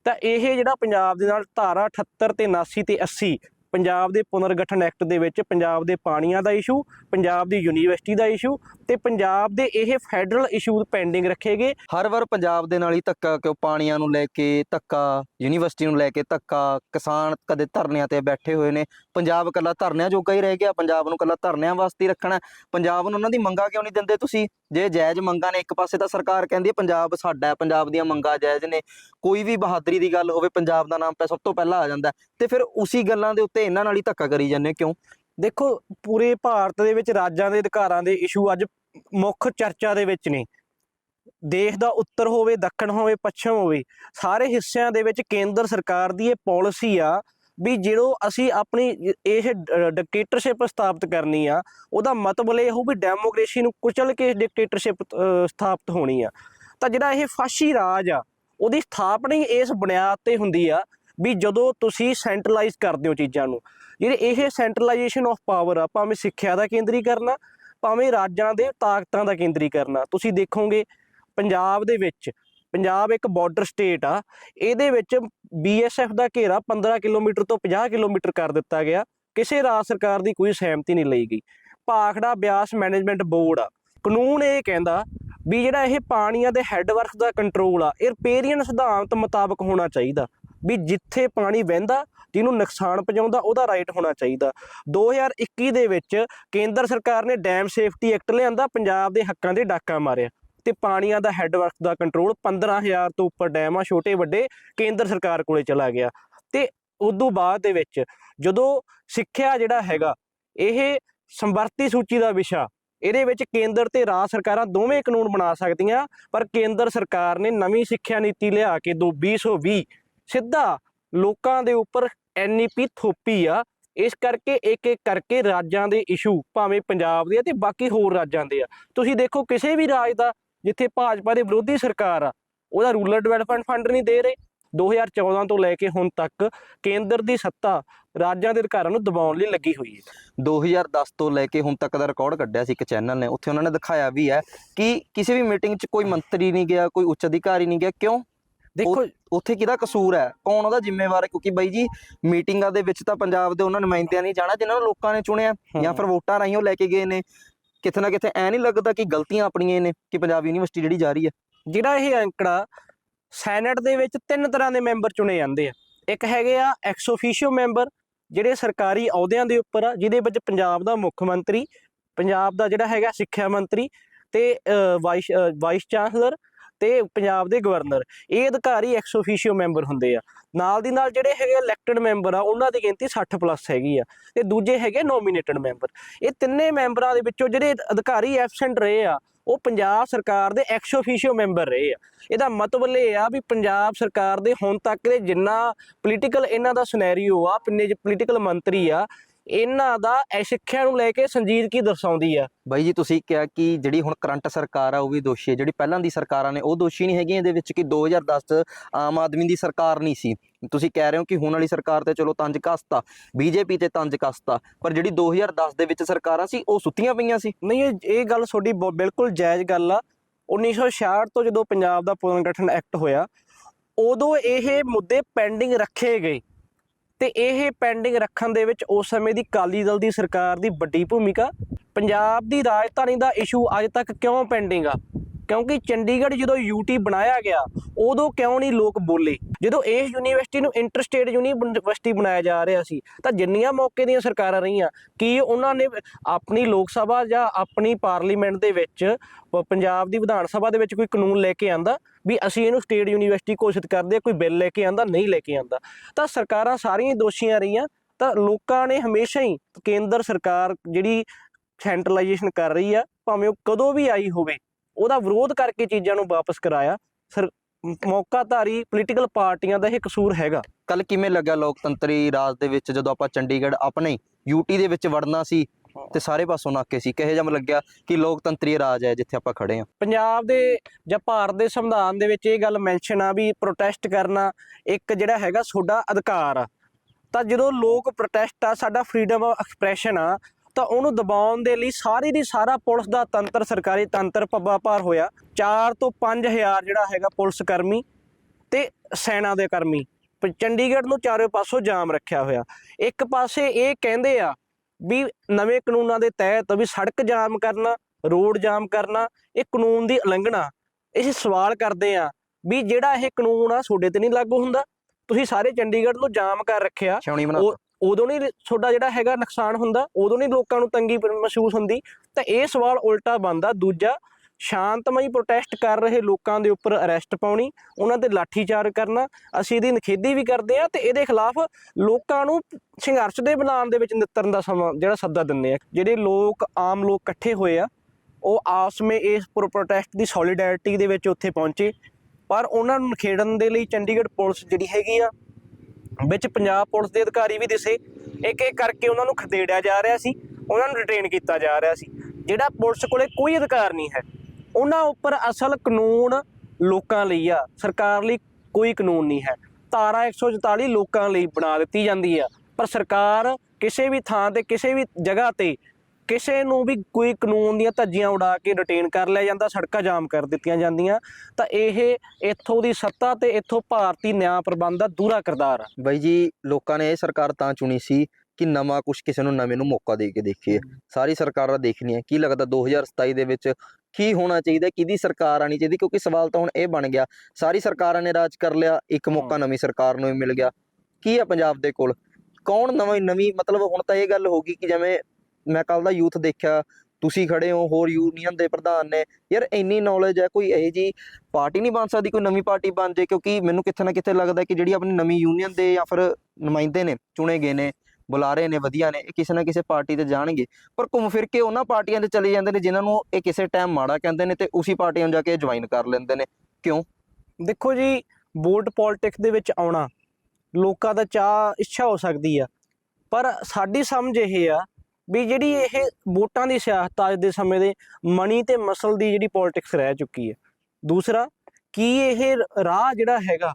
ਤਾਂ ਇਹ ਜਿਹੜਾ ਪੰਜਾਬ ਦੇ ਨਾਲ ਧਾਰਾ 78 ਤੇ 79 ਤੇ 80 ਪੰਜਾਬ ਦੇ ਪੁਨਰਗਠਨ ਐਕਟ ਦੇ ਵਿੱਚ ਪੰਜਾਬ ਦੇ ਪਾਣੀਆਂ ਦਾ ਇਸ਼ੂ ਪੰਜਾਬ ਦੀ ਯੂਨੀਵਰਸਿਟੀ ਦਾ ਇਸ਼ੂ ਤੇ ਪੰਜਾਬ ਦੇ ਇਹ ਫੈਡਰਲ ਇਸ਼ੂ ਪੈਂਡਿੰਗ ਰੱਖੇ ਗਏ। ਹਰ ਵਾਰ ਪੰਜਾਬ ਦੇ ਨਾਲ ਹੀ ਧੱਕਾ ਕਿਉਂ? ਪਾਣੀਆਂ ਨੂੰ ਲੈ ਕੇ ਧੱਕਾ, ਯੂਨੀਵਰਸਿਟੀ ਨੂੰ ਲੈ ਕੇ ਧੱਕਾ, ਕਿਸਾਨ ਕਦੇ ਧਰਨਿਆਂ ਤੇ ਬੈਠੇ ਹੋਏ ਨੇ। ਪੰਜਾਬ ਕੱਲਾ ਧਰਨਿਆਂ ਜੋਗਾ ਹੀ ਰਹਿ ਗਿਆ, ਪੰਜਾਬ ਨੂੰ ਕੱਲਾ ਧਰਨਿਆਂ ਵਾਸਤੇ ਰੱਖਣਾ। ਪੰਜਾਬ ਨੂੰ ਉਹਨਾਂ ਦੀ ਮੰਗਾਂ ਕਿਉਂ ਨਹੀਂ ਦਿੰਦੇ ਤੁਸੀਂ? ਜੇ ਜਾਇਜ਼ ਮੰਗਾਂ ਨੇ, ਇੱਕ ਪਾਸੇ ਤਾਂ ਸਰਕਾਰ ਕਹਿੰਦੀ ਹੈ ਪੰਜਾਬ ਸਾਡਾ ਹੈ, ਪੰਜਾਬ ਦੀਆਂ ਮੰਗਾਂ ਜਾਇਜ਼ ਨੇ। ਕੋਈ ਵੀ ਬਹਾਦਰੀ ਦੀ ਗੱਲ ਹੋਵੇ, ਪੰਜਾਬ ਦਾ ਨਾਮ ਸਭ ਤੋਂ ਪਹਿਲਾਂ ਆ ਜਾਂਦਾ ਹੈ। ਤੇ ਫਿਰ ਉਸੇ ਗੱਲਾਂ ਦੇ ਉੱਤੇ ਇਹਨਾਂ ਨਾਲ ਹੀ ਧੱਕਾ ਕਰੀ ਜਾਂਦੇ ਕਿਉਂ? ਦੇਖੋ, ਪੂਰੇ ਭਾਰਤ ਦੇ ਵਿੱਚ ਰਾਜਾਂ ਦੇ ਅਧਿਕਾਰਾਂ ਦੇ ਇਸ਼ੂ ਅੱਜ ਮੁੱਖ ਚਰਚਾ ਦੇ ਵਿੱਚ ਨੇ। ਦੇਸ਼ ਦਾ ਉੱਤਰ ਹੋਵੇ, ਦੱਖਣ ਹੋਵੇ, ਪੱਛਮ ਹੋਵੇ, ਸਾਰੇ ਹਿੱਸਿਆਂ ਦੇ ਵਿੱਚ ਕੇਂਦਰ ਸਰਕਾਰ ਦੀ ਇਹ ਪਾਲਿਸੀ ਆ ਵੀ ਜਦੋਂ ਅਸੀਂ ਆਪਣੀ ਇਹ ਡਿਕਟੇਟਰਸ਼ਿਪ ਸਥਾਪਿਤ ਕਰਨੀ ਆ, ਉਹਦਾ ਮਤਲਬ ਇਹ ਹੋ ਵੀ ਡੈਮੋਕ੍ਰੇਸੀ ਨੂੰ ਕੁਚਲ ਕੇ ਡਿਕਟੇਟਰਸ਼ਿਪ ਸਥਾਪਿਤ ਹੋਣੀ ਆ। ਤਾਂ ਜਿਹੜਾ ਇਹ ਫਾਸ਼ੀ ਰਾਜ ਆ, ਉਹਦੀ ਸਥਾਪਨਾ ਹੀ ਇਸ ਬੁਨਿਆਦ ਤੇ ਹੁੰਦੀ ਆ ਵੀ ਜਦੋਂ ਤੁਸੀਂ ਸੈਂਟਰਲਾਈਜ਼ ਕਰਦੇ ਹੋ ਚੀਜ਼ਾਂ ਨੂੰ। ਜਿਹੜੇ ਇਹ ਸੈਂਟਰਲਾਈਜੇਸ਼ਨ ਆਫ ਪਾਵਰ ਆ, ਭਾਵੇਂ ਸਿੱਖਿਆ ਦਾ ਕੇਂਦਰੀਕਰਨ ਆ, ਭਾਵੇਂ ਰਾਜਾਂ ਦੇ ਤਾਕਤਾਂ ਦਾ ਕੇਂਦਰੀਕਰਨ ਆ, ਤੁਸੀਂ ਦੇਖੋਗੇ ਪੰਜਾਬ ਦੇ ਵਿੱਚ ਪੰਜਾਬ ਇੱਕ ਬਾਰਡਰ ਸਟੇਟ ਆ, ਇਹਦੇ ਵਿੱਚ ਬੀਐਸਐਫ ਦਾ ਘੇਰਾ 15 ਕਿਲੋਮੀਟਰ ਤੋਂ 50 ਕਿਲੋਮੀਟਰ ਕਰ ਦਿੱਤਾ ਗਿਆ। ਕਿਸੇ ਰਾਜ ਸਰਕਾਰ ਦੀ ਕੋਈ ਸਹਿਮਤੀ ਨਹੀਂ ਲਈ ਗਈ। ਭਾਖੜਾ ਬਿਆਸ ਮੈਨੇਜਮੈਂਟ ਬੋਰਡ ਆ। ਕਾਨੂੰਨ ਇਹ ਕਹਿੰਦਾ ਵੀ ਜਿਹੜਾ ਇਹ ਪਾਣੀਆਂ ਦੇ ਹੈੱਡਵਰਕ ਦਾ ਕੰਟਰੋਲ ਆ, ਇਹ ਰਿਪੇਰੀਅਨ ਸਿਧਾਂਤ ਮੁਤਾਬਕ ਹੋਣਾ ਚਾਹੀਦਾ। ਵੀ ਜਿੱਥੇ ਪਾਣੀ ਵਹਿੰਦਾ, ਜਿਹਨੂੰ ਨੁਕਸਾਨ ਪਹੁੰਚਾਉਂਦਾ, ਉਹਦਾ ਰਾਈਟ ਹੋਣਾ ਚਾਹੀਦਾ। 2021 ਦੇ ਵਿੱਚ ਕੇਂਦਰ ਸਰਕਾਰ ਨੇ ਡੈਮ ਸੇਫਟੀ ਐਕਟ ਲਿਆਂਦਾ, ਪੰਜਾਬ ਦੇ ਹੱਕਾਂ ਦੇ ਡਾਕਾ ਮਾਰਿਆ। ਤੇ ਪਾਣੀਆਂ ਦਾ ਹੈੱਡਵਰਕ ਦਾ ਕੰਟਰੋਲ 15000 ਤੋਂ ਉੱਪਰ ਡੈਮ ਆ, ਛੋਟੇ ਵੱਡੇ, ਕੇਂਦਰ ਸਰਕਾਰ ਕੋਲੇ ਚਲਾ ਗਿਆ। ਤੇ ਉਦੋਂ ਬਾਅਦ ਦੇ ਵਿੱਚ ਜਦੋਂ ਸਿੱਖਿਆ ਜਿਹੜਾ ਹੈਗਾ, ਇਹ ਸੰਵਰਤੀ ਸੂਚੀ ਦਾ ਵਿਸ਼ਾ, ਇਹਦੇ ਵਿੱਚ ਕੇਂਦਰ ਤੇ ਰਾਜ ਸਰਕਾਰਾਂ ਦੋਵੇਂ ਕਾਨੂੰਨ ਬਣਾ ਸਕਦੀਆਂ, ਪਰ ਕੇਂਦਰ ਸਰਕਾਰ ਨੇ ਨਵੀਂ ਸਿੱਖਿਆ ਨੀਤੀ ਲਿਆ ਕੇ ਦੋ 2020 ਸਿੱਧਾ ਲੋਕਾਂ ਦੇ ਉੱਪਰ ਐਨਈਪੀ ਥੋਪੀ ਆ। ਇਸ ਕਰਕੇ ਇੱਕ ਇੱਕ ਕਰਕੇ ਰਾਜਾਂ ਦੇ ਇਸ਼ੂ ਭਾਵੇਂ ਪੰਜਾਬ ਦੇ ਆ ਤੇ ਬਾਕੀ ਹੋਰ ਰਾਜਾਂ ਦੇ ਆ। ਤੁਸੀਂ ਦੇਖੋ ਕਿਸੇ ਵੀ ਰਾਜ ਦਾ ਜਿੱਥੇ ਭਾਜਪਾ ਦੇ ਵਿਰੋਧੀ ਸਰਕਾਰ ਆ ਉਹਦਾ ਰੂਰਲ ਡਿਵੈਲਪਮੈਂਟ ਫੰਡ ਨਹੀਂ ਦੇ ਰਹੇ। 2014 ਤੋਂ ਲੈ ਕੇ ਹੁਣ ਤੱਕ ਕੇਂਦਰ ਦੀ ਸੱਤਾ ਰਾਜਾਂ ਦੇ ਅਧਿਕਾਰਾਂ ਨੂੰ ਦਬਾਉਣ ਲਈ ਲੱਗੀ ਹੋਈ ਹੈ। 2010 ਤੋਂ ਲੈ ਕੇ ਹੁਣ ਤੱਕ ਦਾ ਰਿਕਾਰਡ ਕੱਢਿਆ ਸੀ ਇੱਕ ਚੈਨਲ ਨੇ ਉੱਥੇ ਉਹਨਾਂ ਨੇ ਦਿਖਾਇਆ ਵੀ ਹੈ ਕਿ ਕਿਸੇ ਵੀ ਮੀਟਿੰਗ 'ਚ ਕੋਈ ਮੰਤਰੀ ਨਹੀਂ ਗਿਆ ਕੋਈ ਉੱਚ ਅਧਿਕਾਰੀ ਨਹੀਂ ਗਿਆ ਕਿਉਂ? ਦੇਖੋ ਉੱਥੇ ਕਿਹਦਾ ਕਸੂਰ ਹੈ? ਕੌਣ ਉਹਦਾ ਜ਼ਿੰਮੇਵਾਰ ਹੈ? ਕਿਉਂਕਿ ਬਾਈ ਜੀ ਮੀਟਿੰਗਾਂ ਦੇ ਵਿੱਚ ਤਾਂ ਪੰਜਾਬ ਦੇ ਉਹਨਾਂ ਨੁਮਾਇੰਦਿਆਂ ਨਹੀਂ ਜਾਣਾ ਜਿਨ੍ਹਾਂ ਨੂੰ ਲੋਕਾਂ ਨੇ ਚੁਣਿਆ ਜਾਂ ਫਿਰ ਵੋਟਾਂ ਰਾਹੀਂ ਉਹ ਲੈ ਕੇ ਗਏ ਨੇ। ਕਿਤੇ ਨਾ ਕਿਤੇ ਐ ਨਹੀਂ ਲੱਗਦਾ ਕਿ ਗਲਤੀਆਂ ਆਪਣੀਆਂ ਨੇ ਕਿ ਪੰਜਾਬ ਯੂਨੀਵਰਸਿਟੀ ਜਿਹੜੀ ਜਾ ਰਹੀ ਹੈ। ਜਿਹੜਾ ਇਹ ਅੰਕੜਾ ਸੈਨੇਟ ਦੇ ਵਿੱਚ ਤਿੰਨ ਤਰ੍ਹਾਂ ਦੇ ਮੈਂਬਰ ਚੁਣੇ ਜਾਂਦੇ ਆ। ਇੱਕ ਹੈਗੇ ਆ ਐਕਸ ਅਫੀਸ਼ੀਓ ਮੈਂਬਰ, ਜਿਹੜੇ ਸਰਕਾਰੀ ਅਹੁਦਿਆਂ ਦੇ ਉੱਪਰ ਆ, ਜਿਹਦੇ ਵਿੱਚ ਪੰਜਾਬ ਦਾ ਮੁੱਖ ਮੰਤਰੀ, ਪੰਜਾਬ ਦਾ ਜਿਹੜਾ ਹੈਗਾ ਸਿੱਖਿਆ ਮੰਤਰੀ ਤੇ ਵਾਈਸ ਵਾਈਸ ਚਾਂਸਲਰ ਤੇ ਪੰਜਾਬ ਦੇ ਗਵਰਨਰ ਇਹ ਅਧਿਕਾਰੀ ਐਕਸ ਅਫੀਸ਼ੀਓ ਮੈਂਬਰ ਹੁੰਦੇ ਆ। ਨਾਲ ਦੀ ਨਾਲ ਜਿਹੜੇ ਹੈਗੇ ਇਲੈਕਟਡ ਮੈਂਬਰ ਆ, ਉਹਨਾਂ ਦੀ ਗਿਣਤੀ 60 ਪਲੱਸ ਹੈਗੀ ਆ ਤੇ ਦੂਜੇ ਹੈਗੇ ਨੋਮੀਨੇਟਡ ਮੈਂਬਰ ਇਹ ਤਿੰਨੇ ਮੈਂਬਰਾਂ ਦੇ ਵਿੱਚੋਂ ਜਿਹੜੇ ਅਧਿਕਾਰੀ ਐਬਸੈਂਟ ਰਹੇ ਆ, ਉਹ ਪੰਜਾਬ ਸਰਕਾਰ ਦੇ ਐਕਸ ਅਫੀਸ਼ੀਓ ਮੈਂਬਰ ਰਹੇ ਆ। ਇਹਦਾ ਮਤਲਬ ਇਹ ਆ ਵੀ ਪੰਜਾਬ ਸਰਕਾਰ ਦੇ ਹੁਣ ਤੱਕ ਦੇ ਜਿੰਨਾ ਪੋਲੀਟੀਕਲ ਇਹਨਾਂ ਦਾ ਸਿਨੈਰੀਓ ਆ, ਪਿੰਨੇ ਚ ਪੋਲੀਟੀਕਲ ਮੰਤਰੀ ਆ, ਇਹਨਾਂ ਦਾ ਇਹ ਸਿੱਖਿਆ ਨੂੰ ਲੈ ਕੇ ਸੰਜੀਦਗੀ ਦਰਸਾਉਂਦੀ ਆ? ਬਾਈ ਜੀ, ਤੁਸੀਂ ਕਿਹਾ ਕਿ ਜਿਹੜੀ ਹੁਣ ਕਰੰਟ ਸਰਕਾਰ ਆ, ਉਹ ਵੀ ਦੋਸ਼ੀ ਹੈ ਜਿਹੜੀ ਪਹਿਲਾਂ ਦੀ ਸਰਕਾਰਾਂ ਨੇ, ਉਹ ਦੋਸ਼ੀ ਨਹੀਂ ਹੈਗੀਆਂ ਇਹਦੇ ਵਿੱਚ ਕਿ 2010 'ਚ ਆਮ ਆਦਮੀ ਦੀ ਸਰਕਾਰ ਨਹੀਂ ਸੀ। ਤੁਸੀਂ ਕਹਿ ਰਹੇ ਹੋ ਕਿ ਹੁਣ ਵਾਲੀ ਸਰਕਾਰ ਤੇ ਚਲੋ ਤੰਜ ਕਸਤਾ, ਬੀਜੇਪੀ ਤੇ ਤੰਜ ਕਸਤਾ, ਪਰ ਜਿਹੜੀ 2010 ਦੇ ਵਿੱਚ ਸਰਕਾਰਾਂ ਸੀ, ਉਹ ਸੁੱਤੀਆਂ ਪਈਆਂ ਸੀ। ਨਹੀਂ, ਇਹ ਗੱਲ ਤੁਹਾਡੀ ਬਹੁ- ਬਿਲਕੁਲ ਜਾਇਜ਼ ਗੱਲ ਆ। 1966 ਤੋਂ ਜਦੋਂ ਪੰਜਾਬ ਦਾ ਪੁਨਰਗਠਨ ਐਕਟ ਹੋਇਆ, ਉਦੋਂ ਇਹ ਮੁੱਦੇ ਪੈਂਡਿੰਗ ਰੱਖੇ ਗਏ। ਤੇ ਇਹ ਪੈਂਡਿੰਗ ਰੱਖਣ ਦੇ ਵਿੱਚ ਉਸ ਸਮੇਂ ਦੀ ਕਾਲੀ ਦਲ ਦੀ ਸਰਕਾਰ ਦੀ ਵੱਡੀ ਭੂਮਿਕਾ। ਪੰਜਾਬ ਦੀ ਰਾਜਧਾਨੀ ਦਾ ਇਸ਼ੂ ਅੱਜ ਤੱਕ ਕਿਉਂ ਪੈਂਡਿੰਗ ਆ? ਕਿਉਂਕਿ ਚੰਡੀਗੜ੍ਹ ਜਦੋਂ ਯੂਟੀ ਬਣਾਇਆ ਗਿਆ, ਉਦੋਂ ਕਿਉਂ ਨਹੀਂ ਲੋਕ ਬੋਲੇ? ਜਦੋਂ ਇਸ ਯੂਨੀਵਰਸਿਟੀ ਨੂੰ ਇੰਟਰਸਟੇਟ ਯੂਨੀਵਰਸਿਟੀ ਬਣਾਇਆ ਜਾ ਰਿਹਾ ਸੀ, ਤਾਂ ਜਿੰਨੀਆਂ ਮੌਕੇ ਦੀਆਂ ਸਰਕਾਰਾਂ ਰਹੀਆਂ, ਕੀ ਉਹਨਾਂ ਨੇ ਆਪਣੀ ਲੋਕ ਸਭਾ ਜਾਂ ਆਪਣੀ ਪਾਰਲੀਮੈਂਟ ਦੇ ਵਿੱਚ ਪੰਜਾਬ ਦੀ ਵਿਧਾਨ ਸਭਾ ਦੇ ਵਿੱਚ ਕੋਈ ਕਾਨੂੰਨ ਲੈ ਕੇ ਆਂਦਾ ਵੀ ਅਸੀਂ ਇਹਨੂੰ ਸਟੇਟ ਯੂਨੀਵਰਸਿਟੀ ਘੋਸ਼ਿਤ ਕਰਦੇ ਕੋਈ ਬਿੱਲ ਲੈ ਕੇ ਆਂਦਾ, ਨਹੀਂ ਲੈ ਕੇ ਆਂਦਾ? ਤਾਂ ਸਰਕਾਰਾਂ ਸਾਰੀਆਂ ਦੋਸ਼ੀਆਂ ਰਹੀਆਂ, ਤਾਂ ਲੋਕਾਂ ਨੇ ਹਮੇਸ਼ਾ ਹੀ ਕੇਂਦਰ ਸਰਕਾਰ ਜਿਹੜੀ ਸੈਂਟਰਲਾਈਜੇਸ਼ਨ ਕਰ ਰਹੀ ਆ, ਭਾਵੇਂ ਉਹ ਕਦੋਂ ਵੀ ਆਈ ਹੋਵੇ ਉਹਦਾ ਵਿਰੋਧ ਕਰਕੇ ਚੀਜ਼ਾਂ ਨੂੰ ਵਾਪਸ ਕਰਾਇਆ। ਸਰ ਮੌਕਾਧਾਰੀ ਪੋਲੀਟੀਕਲ ਪਾਰਟੀਆਂ ਦਾ ਇਹ ਕਸੂਰ ਹੈਗਾ। ਕੱਲ ਕਿਵੇਂ ਲੱਗਾ ਲੋਕਤੰਤਰੀ ਰਾਜ ਦੇ ਵਿੱਚ ਜਦੋਂ ਆਪਾਂ ਚੰਡੀਗੜ੍ਹ ਆਪਣੇ ਯੂਟੀ ਦੇ ਵਿੱਚ ਵੜਨਾ ਸੀ ਤੇ ਸਾਰੇ ਪਾਸੋਂ ਨਾਕੇ ਸੀ? ਕਿਹੋ ਜਿਹਾ ਲੱਗਿਆ ਕਿ ਲੋਕਤੰਤਰੀ ਰਾਜ ਹੈ ਜਿੱਥੇ ਆਪਾਂ ਖੜੇ ਆ ਪੰਜਾਬ ਦੇ ਜਾਂ ਭਾਰਤ ਦੇ ਸੰਵਿਧਾਨ ਦੇ ਵਿੱਚ ਇਹ ਗੱਲ ਮੈਂਸ਼ਨ ਆ ਵੀ ਪ੍ਰੋਟੈਸਟ ਕਰਨਾ ਇੱਕ ਜਿਹੜਾ ਹੈਗਾ ਤੁਹਾਡਾ ਅਧਿਕਾਰ ਆ। ਤਾਂ ਜਦੋਂ ਲੋਕ ਪ੍ਰੋਟੈਸਟ ਆ ਸਾਡਾ ਫਰੀडम ਆਫ ਐਕਸਪ੍ਰੈਸ਼ਨ ਆ ਤਾਂ ਉਹਨੂੰ ਦਬਾਉਣ ਦੇ ਲਈ ਸਾਰੀ ਦੀ ਸਾਰਾ ਪੁਲਿਸ ਦਾ ਤੰਤਰ ਸਰਕਾਰੀ ਤੰਤਰ ਪੱਬਾ ਭਾਰ ਹੋਇਆ। 4 ਤੋਂ 5000 ਜਿਹੜਾ ਹੈਗਾ ਪੁਲਿਸ ਕਰਮੀ ਤੇ ਸੈਨਾ ਦੇ ਕਰਮੀ। ਚੰਡੀਗੜ੍ਹ ਨੂੰ ਚਾਰੇ ਪਾਸੋਂ ਜਾਮ ਰੱਖਿਆ ਹੋਇਆ। ਇੱਕ ਪਾਸੇ ਇਹ ਕਹਿੰਦੇ ਆ ਵੀ ਨਵੇਂ ਕਾਨੂੰਨਾਂ ਦੇ ਤਹਿਤ ਵੀ ਸੜਕ ਜਾਮ ਕਰਨਾ ਰੋਡ ਜਾਮ ਕਰਨਾ ਇਹ ਕਾਨੂੰਨ ਦੀ ਉਲੰਘਣਾ। ਇਹ ਸਵਾਲ ਕਰਦੇ ਆ ਵੀ ਜਿਹੜਾ ਇਹ ਕਾਨੂੰਨ ਆ ਤੁਹਾਡੇ ਤੇ ਨਹੀਂ ਲਾਗੂ ਹੁੰਦਾ। ਤੁਸੀਂ ਸਾਰੇ ਚੰਡੀਗੜ੍ਹ ਨੂੰ ਜਾਮ ਕਰ ਰੱਖਿਆ। ਉਦੋਂ ਨਹੀਂ ਤੁਹਾਡਾ ਜਿਹੜਾ ਹੈਗਾ ਨੁਕਸਾਨ ਹੁੰਦਾ, ਉਦੋਂ ਨਹੀਂ ਲੋਕਾਂ ਨੂੰ ਤੰਗੀ ਮਹਿਸੂਸ ਹੁੰਦੀ। ਤਾਂ ਇਹ ਸਵਾਲ ਉਲਟਾ ਬਣਦਾ। ਦੂਜਾ, ਸ਼ਾਂਤਮਈ ਪ੍ਰੋਟੈਸਟ ਕਰ ਰਹੇ ਲੋਕਾਂ ਦੇ ਉੱਪਰ ਅਰੈਸਟ ਪਾਉਣੀ, ਉਹਨਾਂ ਤੇ ਲਾਠੀਚਾਰਜ ਕਰਨਾ, ਅਸੀਂ ਇਹਦੀ ਨਿਖੇਧੀ ਵੀ ਕਰਦੇ ਆ ਤੇ ਇਹਦੇ ਖਿਲਾਫ ਲੋਕਾਂ ਨੂੰ ਸੰਘਰਸ਼ ਦੇ ਮੈਦਾਨ ਦੇ ਵਿੱਚ ਨਿੱਤਰਨ ਦਾ ਸਮਾਂ ਜਿਹੜਾ ਸੱਦਾ ਦਿੰਦੇ ਆ ਜਿਹੜੇ ਲੋਕ, ਆਮ ਲੋਕ ਇਕੱਠੇ ਹੋਏ ਆ, ਉਹ ਆਪਸ ਵਿੱਚ ਇਸ ਪ੍ਰੋਟੈਸਟ ਦੀ ਸੋਲੀਡੈਰਿਟੀ ਦੇ ਵਿੱਚ ਉੱਥੇ ਪਹੁੰਚੇ। ਪਰ ਉਹਨਾਂ ਨੂੰ ਨਿਖੇੜਨ ਦੇ ਲਈ ਚੰਡੀਗੜ੍ਹ ਪੁਲਿਸ ਜਿਹੜੀ ਹੈਗੀ ਆ ਵਿੱਚ ਪੰਜਾਬ ਪੁਲਿਸ ਦੇ ਅਧਿਕਾਰੀ ਵੀ ਦਿਸੇ। ਇੱਕ ਇੱਕ ਕਰਕੇ ਉਹਨਾਂ ਨੂੰ ਖਦੇੜਿਆ ਜਾ ਰਿਹਾ ਸੀ, ਉਹਨਾਂ ਨੂੰ ਡਿਟੇਨ ਕੀਤਾ ਜਾ ਰਿਹਾ ਸੀ। ਜਿਹੜਾ ਪੁਲਿਸ ਕੋਲੇ ਕੋਈ ਅਧਿਕਾਰ ਨਹੀਂ ਹੈ, ਉਹਨਾਂ ਉੱਪਰ ਅਸਲ ਕਾਨੂੰਨ ਲੋਕਾਂ ਲਈ ਆ, ਸਰਕਾਰ ਲਈ ਕੋਈ ਕਾਨੂੰਨ ਨਹੀਂ ਹੈ। ਧਾਰਾ 144 ਲੋਕਾਂ ਲਈ ਬਣਾ ਦਿੱਤੀ ਜਾਂਦੀ ਆ, ਪਰ ਸਰਕਾਰ ਕਿਸੇ ਵੀ ਥਾਂ ਤੇ, ਕਿਸੇ ਵੀ ਜਗ੍ਹਾ ਤੇ ਕਿਸੇ ਨੂੰ ਵੀ ਕੋਈ ਕਾਨੂੰਨ ਦੀਆਂ ਧੱਜੀਆਂ ਉਡਾ ਕੇ ਡਿਟੇਨ ਕਰ ਲਿਆ ਜਾਂਦਾ ਸੜਕਾਂ ਜਾਮ ਕਰ ਦਿੱਤੀਆਂ ਜਾਂਦੀਆਂ ਤਾਂ ਇਹ ਇੱਥੋਂ ਦੀ ਸੱਤਾ ਤੇ ਇੱਥੋਂ ਭਾਰਤੀ ਨਿਆਂ ਪ੍ਰਬੰਧ ਦਾ ਦੂਰਾ ਕਿਰਦਾਰ ਆ। ਬਾਈ ਜੀ ਲੋਕਾਂ ਨੇ ਇਹ ਸਰਕਾਰ ਤਾਂ ਚੁਣੀ ਸੀ ਕਿ ਨਵਾਂ ਕੁਝ ਕਿਸੇ ਨੂੰ ਨਵੇਂ ਨੂੰ ਮੌਕਾ ਦੇ ਕੇ ਦੇਖੀਏ। ਸਾਰੀ ਸਰਕਾਰਾਂ ਦੇਖਣੀਆਂ ਕੀ ਲੱਗਦਾ 2027 ਦੇ ਵਿੱਚ ਕੀ ਹੋਣਾ ਚਾਹੀਦਾ ਕਿਹਦੀ ਸਰਕਾਰ ਆਣੀ ਚਾਹੀਦੀ ਕਿਉਂਕਿ ਸਵਾਲ ਤਾਂ ਹੁਣ ਇਹ ਬਣ ਗਿਆ ਸਾਰੀ ਸਰਕਾਰਾਂ ਨੇ ਰਾਜ ਕਰ ਲਿਆ ਇੱਕ ਮੌਕਾ ਨਵੀਂ ਸਰਕਾਰ ਨੂੰ ਮਿਲ ਗਿਆ। ਕੀ ਹੈ ਪੰਜਾਬ ਦੇ ਕੋਲ? ਕੌਣ ਨਵੀਂ ਨਵੀਂ ਮਤਲਬ ਹੁਣ ਤਾਂ ਇਹ ਗੱਲ ਹੋ ਗਈ ਕਿ ਜਿਵੇਂ ਮੈਂ ਕੱਲ ਦਾ ਯੂਥ ਦੇਖਿਆ, ਤੁਸੀਂ ਖੜੇ ਹੋ, ਹੋਰ ਯੂਨੀਅਨ ਦੇ ਪ੍ਰਧਾਨ ਨੇ। ਯਾਰ, ਇੰਨੀ ਨੌਲੇਜ ਹੈ, ਕੋਈ ਇਹ ਜੀ ਪਾਰਟੀ ਨਹੀਂ ਬਣ ਸਕਦੀ, ਕੋਈ ਨਵੀਂ ਪਾਰਟੀ ਬਣ ਜੇ, ਕਿਉਂਕਿ ਮੈਨੂੰ ਕਿੱਥੇ ਨਾ ਕਿੱਥੇ ਲੱਗਦਾ ਕਿ ਜਿਹੜੀ ਆਪਣੀ ਨਵੀਂ ਯੂਨੀਅਨ ਦੇ ਜਾਂ ਫਿਰ ਨੁਮਾਇੰਦੇ ਨੇ, ਚੁਣੇ ਗਏ ਨੇ ਬੁਲਾਰੇ ਨੇ, ਵਧੀਆ ਨੇ, ਇਹ ਕਿਸੇ ਨਾ ਕਿਸੇ ਪਾਰਟੀ ਤੇ ਜਾਣਗੇ। ਪਰ ਘੁੰਮ ਫਿਰ ਕੇ ਉਹਨਾਂ ਪਾਰਟੀਆਂ ਤੇ ਚਲੇ ਜਾਂਦੇ ਨੇ, ਜਿਨ੍ਹਾਂ ਨੂੰ ਇਹ ਕਿਸੇ ਟਾਈਮ ਮਾੜਾ ਕਹਿੰਦੇ ਨੇ ਤੇ ਉਸੇ ਪਾਰਟੀਆਂ ਨੂੰ ਜਾ ਕੇ ਜੁਆਇਨ ਕਰ ਲੈਂਦੇ ਨੇ। ਕਿਉਂ? ਦੇਖੋ ਜੀ ਵੋਟ ਪੋਲਿਟਿਕਸ ਦੇ ਵਿੱਚ ਆਉਣਾ, ਲੋਕਾਂ ਦਾ ਚਾਹ ਇੱਛਾ ਹੋ ਸਕਦੀ ਆ। ਪਰ ਸਾਡੀ ਸਮਝ ਇਹ ਆ ਵੀ ਜਿਹੜੀ ਇਹ ਵੋਟਾਂ ਦੀ ਸਿਆਸਤ ਅੱਜ ਦੇ ਸਮੇਂ ਦੇ ਮਣੀ ਤੇ ਮਸਲ ਦੀ ਜਿਹੜੀ ਪੋਲਿਟਿਕਸ ਰਹਿ ਚੁੱਕੀ ਹੈ। ਦੂਸਰਾ, ਕੀ ਇਹ ਰਾਹ ਜਿਹੜਾ ਹੈਗਾ,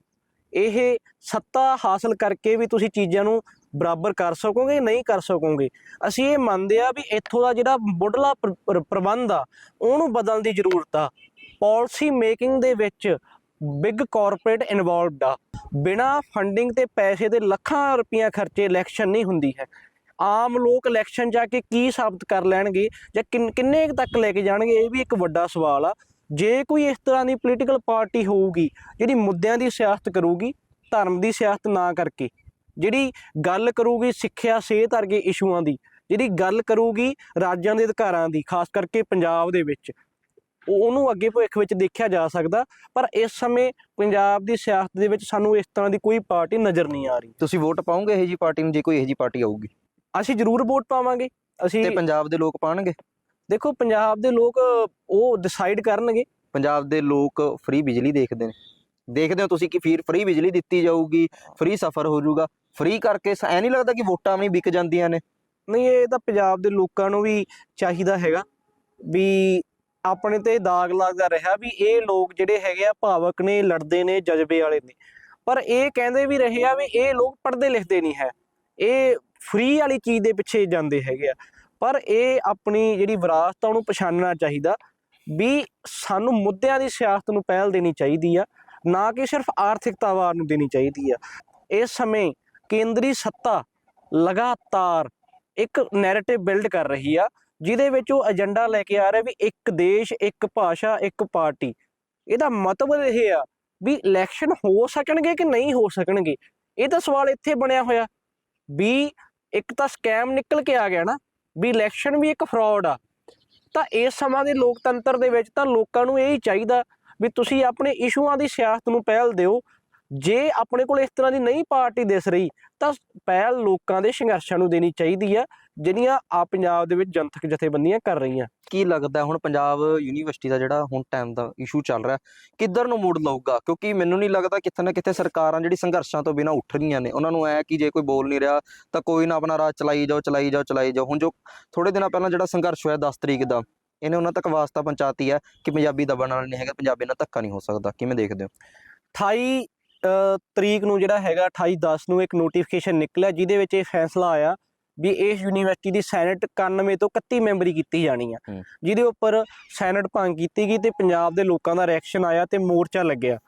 ਇਹ ਸੱਤਾ ਹਾਸਲ ਕਰਕੇ ਵੀ ਤੁਸੀਂ ਚੀਜ਼ਾਂ ਨੂੰ ਬਰਾਬਰ ਕਰ ਸਕੋਗੇ ਨਹੀਂ ਕਰ ਸਕੋਗੇ? ਅਸੀਂ ਇਹ ਮੰਨਦੇ ਆ ਵੀ ਇੱਥੋਂ ਦਾ ਜਿਹੜਾ ਮੁੱਢਲਾ ਪ੍ਰਬੰਧ ਆ, ਉਹਨੂੰ ਬਦਲਣ ਦੀ ਜ਼ਰੂਰਤ ਆ। ਪਾਲਿਸੀ ਮੇਕਿੰਗ ਦੇ ਵਿੱਚ ਬਿਗ ਕਾਰਪੋਰੇਟ ਇਨਵੋਲਵਡ ਆ। ਬਿਨਾ ਫੰਡਿੰਗ ਤੇ ਪੈਸੇ ਦੇ ਲੱਖਾਂ ਰੁਪਈਆ ਖਰਚੇ ਇਲੈਕਸ਼ਨ ਨਹੀਂ ਹੁੰਦੀ ਹੈ। ਆਮ ਲੋਕ ਇਲੈਕਸ਼ਨ ਜਾ ਕੇ ਕੀ ਸਾਬਤ ਕਰ ਲੈਣਗੇ ਜਾਂ ਕਿੰਨੇ ਤੱਕ ਲੈ ਕੇ ਜਾਣਗੇ, ਇਹ ਵੀ ਇੱਕ ਵੱਡਾ ਸਵਾਲ ਆ। ਜੇ ਕੋਈ ਇਸ ਤਰ੍ਹਾਂ ਦੀ ਪੋਲੀਟੀਕਲ ਪਾਰਟੀ ਹੋਊਗੀ, ਜਿਹੜੀ ਮੁੱਦਿਆਂ ਦੀ ਸਿਆਸਤ ਕਰੂਗੀ, ਧਰਮ ਦੀ ਸਿਆਸਤ ਨਾ ਕਰਕੇ, ਜਿਹੜੀ ਗੱਲ ਕਰੂਗੀ ਸਿੱਖਿਆ, ਸਿਹਤ ਵਰਗੇ ਇਸ਼ੂਆਂ ਦੀ, ਜਿਹੜੀ ਗੱਲ ਕਰੂਗੀ ਰਾਜਾਂ ਦੇ ਅਧਿਕਾਰਾਂ ਦੀ, ਖਾਸ ਕਰਕੇ ਪੰਜਾਬ ਦੇ ਵਿੱਚ ਉਹਨੂੰ ਅੱਗੇ ਭਵਿੱਖ ਵਿੱਚ ਦੇਖਿਆ ਜਾ ਸਕਦਾ, ਪਰ ਇਸ ਸਮੇਂ ਪੰਜਾਬ ਦੀ ਸਿਆਸਤ ਦੇ ਵਿੱਚ ਸਾਨੂੰ ਇਸ ਤਰ੍ਹਾਂ ਦੀ ਕੋਈ ਪਾਰਟੀ ਨਜ਼ਰ ਨਹੀਂ ਆ ਰਹੀ। ਤੁਸੀਂ ਵੋਟ ਪਾਉਂਗੇ ਇਹ ਜੀ ਪਾਰਟੀ ਨੂੰ, ਜੇ ਕੋਈ ਇਹ ਜੀ ਪਾਰਟੀ ਆਊਗੀ? ਅਸੀਂ ਜ਼ਰੂਰ ਵੋਟ ਪਾਵਾਂਗੇ। ਅਸੀਂ ਤੇ ਪੰਜਾਬ ਦੇ ਲੋਕ ਪਾਣਗੇ? ਦੇਖੋ ਪੰਜਾਬ ਦੇ ਲੋਕ ਉਹ ਡਿਸਾਈਡ ਕਰਨਗੇ। ਪੰਜਾਬ ਦੇ ਲੋਕ ਫ੍ਰੀ ਬਿਜਲੀ ਦੇਖਦੇ ਨੇ। ਦੇਖਦੇ ਹੋ ਤੁਸੀਂ ਕਿ ਫਿਰ ਫ੍ਰੀ ਬਿਜਲੀ ਦਿੱਤੀ ਜਾਊਗੀ ਫ੍ਰੀ ਸਫ਼ਰ ਹੋ ਜਾਊਗਾ। ਫ੍ਰੀ ਕਰਕੇ ਐ ਨਹੀਂ ਲੱਗਦਾ ਕਿ ਵੋਟਾਂ ਵੀ ਵਿਕ ਜਾਂਦੀਆਂ ਨੇ। ਨਹੀਂ ਇਹ ਤਾਂ ਪੰਜਾਬ ਦੇ ਲੋਕਾਂ ਨੂੰ ਵੀ ਚਾਹੀਦਾ ਹੈਗਾ ਵੀ ਆਪਣੇ ਤੇ ਦਾਗ ਲੱਗਦਾ ਰਿਹਾ ਵੀ ਇਹ ਲੋਕ ਜਿਹੜੇ ਹੈਗੇ ਆ ਭਾਵਕ ਨੇ ਲੜਦੇ ਨੇ ਜਜ਼ਬੇ ਵਾਲੇ ਨੇ। ਪਰ ਇਹ ਕਹਿੰਦੇ ਵੀ ਰਹੇ ਆ ਵੀ ਇਹ ਲੋਕ ਪੜ੍ਹਦੇ ਲਿਖਦੇ ਨਹੀਂ ਹੈ। ਇਹ ਫ੍ਰੀ ਵਾਲੀ ਚੀਜ਼ ਦੇ ਪਿੱਛੇ ਜਾਂਦੇ ਹੈਗੇ ਆ। ਪਰ ਇਹ ਆਪਣੀ ਜਿਹੜੀ ਵਿਰਾਸਤ ਆ, ਉਹਨੂੰ ਪਛਾਣਨਾ ਚਾਹੀਦਾ ਵੀ ਸਾਨੂੰ ਮੁੱਦਿਆਂ ਦੀ ਸਿਆਸਤ ਨੂੰ ਪਹਿਲ ਦੇਣੀ ਚਾਹੀਦੀ ਆ, ਨਾ ਕਿ ਸਿਰਫ ਆਰਥਿਕਤਾਵਾਰ ਨੂੰ ਦੇਣੀ ਚਾਹੀਦੀ ਆ। ਇਸ ਸਮੇਂ ਕੇਂਦਰੀ ਸੱਤਾ ਲਗਾਤਾਰ ਇੱਕ ਨੈਰੇਟਿਵ ਬਿਲਡ ਕਰ ਰਹੀ ਆ, ਜਿਹਦੇ ਵਿੱਚ ਉਹ ਏਜੰਡਾ ਲੈ ਕੇ ਆ ਰਿਹਾ ਵੀ ਇੱਕ ਦੇਸ਼, ਇੱਕ ਭਾਸ਼ਾ, ਇੱਕ ਪਾਰਟੀ। ਇਹਦਾ ਮਤਲਬ ਇਹ ਆ ਵੀ ਇਲੈਕਸ਼ਨ ਹੋ ਸਕਣਗੇ ਕਿ ਨਹੀਂ ਹੋ ਸਕਣਗੇ? ਇਹ ਤਾਂ ਸਵਾਲ ਇੱਥੇ ਬਣਿਆ ਹੋਇਆ ਵੀ ਇੱਕ ਤਾਂ ਸਕੈਮ ਨਿਕਲ ਕੇ ਆ ਗਿਆ ਨਾ ਵੀ ਇਲੈਕਸ਼ਨ ਵੀ ਇੱਕ ਫਰਾਡ ਆ। ਤਾਂ ਇਸ ਸਮਾਂ ਦੇ ਲੋਕਤੰਤਰ ਦੇ ਵਿੱਚ ਤਾਂ ਲੋਕਾਂ ਨੂੰ ਇਹ ਹੀ ਚਾਹੀਦਾ ਵੀ ਤੁਸੀਂ ਆਪਣੇ ਇਸ਼ੂਆਂ ਦੀ ਸਿਆਸਤ ਨੂੰ ਪਹਿਲ ਦਿਓ। ਜੇ ਆਪਣੇ ਕੋਲ ਇਸ ਤਰ੍ਹਾਂ ਦੀ ਨਹੀਂ ਪਾਰਟੀ ਦਿਸ ਰਹੀ ਤਾਂ ਪਹਿਲ ਲੋਕਾਂ ਦੇ ਸੰਘਰਸ਼ਾਂ ਨੂੰ ਦੇਣੀ ਚਾਹੀਦੀ ਆ। ਜਿਹੜੀਆਂ ਆ ਪੰਜਾਬ ਦੇ ਵਿੱਚ ਜਨਤਕ ਜਥੇਬੰਦੀਆਂ ਕਰ ਰਹੀਆਂ। ਕੀ ਲੱਗਦਾ ਹੁਣ ਪੰਜਾਬ ਯੂਨੀਵਰਸਿਟੀ ਦਾ ਜਿਹੜਾ ਹੁਣ ਟਾਈਮ ਦਾ ਇਸ਼ੂ ਚੱਲ ਰਿਹਾ ਕਿੱਧਰ ਨੂੰ ਮੋੜ ਲਊਗਾ? ਕਿਉਂਕਿ ਮੈਨੂੰ ਨਹੀਂ ਲੱਗਦਾ ਕਿਤੇ ਨਾ ਕਿਤੇ ਸਰਕਾਰਾਂ ਜਿਹੜੀ ਸੰਘਰਸ਼ਾਂ ਤੋਂ ਬਿਨਾਂ ਉੱਠ ਰਹੀਆਂ ਨੇ। ਉਹਨਾਂ ਨੂੰ ਐ ਕਿ ਜੇ ਕੋਈ ਬੋਲ ਨਹੀਂ ਰਿਹਾ ਤਾਂ ਕੋਈ ਨਾ ਆਪਣਾ ਰਾਜ ਚਲਾਈ ਜਾਓ ਚਲਾਈ ਜਾਓ ਚਲਾਈ ਜਾਓ। ਹੁਣ ਜੋ ਥੋੜੇ ਦਿਨਾਂ ਪਹਿਲਾਂ ਜਿਹੜਾ ਸੰਘਰਸ਼ ਹੋਇਆ 10 ਤਰੀਕ ਦਾ ਇਹਨੇ ਉਹਨਾਂ ਤੱਕ ਵਾਸਤਾ ਪਹੁੰਚਾਤੀ ਹੈ ਕਿ ਪੰਜਾਬੀ ਦਬਣ ਵਾਲਾ ਨਹੀਂ ਹੈਗਾ ਪੰਜਾਬੀ ਨਾਲ ਧੱਕਾ ਨਹੀਂ ਹੋ ਸਕਦਾ। ਕਿਵੇਂ ਦੇਖਦੇ ਹੋ? 28 ਅ, ਤਰੀਕ ਨੂੰ ਜਿਹੜਾ ਹੈਗਾ 28 10 ਨੂੰ ਇੱਕ ਨੋਟੀਫਿਕੇਸ਼ਨ ਨਿਕਲਿਆ ਜਿਹਦੇ ਵਿੱਚ ਇਹ ਫੈਸਲਾ ਆਇਆ ਵੀ ਇਸ ਯੂਨੀਵਰਸਿਟੀ ਦੀ ਸੈਨੇਟ 91 ਤੋਂ 31 ਮੈਂਬਰੀ ਕੀਤੀ ਜਾਣੀ ਆ। ਜਿਹਦੇ ਉੱਪਰ ਸੈਨੇਟ ਭੰਗ ਕੀਤੀ ਗਈ ਤੇ ਪੰਜਾਬ ਦੇ ਲੋਕਾਂ ਦਾ ਰਿਐਕਸ਼ਨ ਆਇਆ ਤੇ ਮੋਰਚਾ ਲੱਗਿਆ।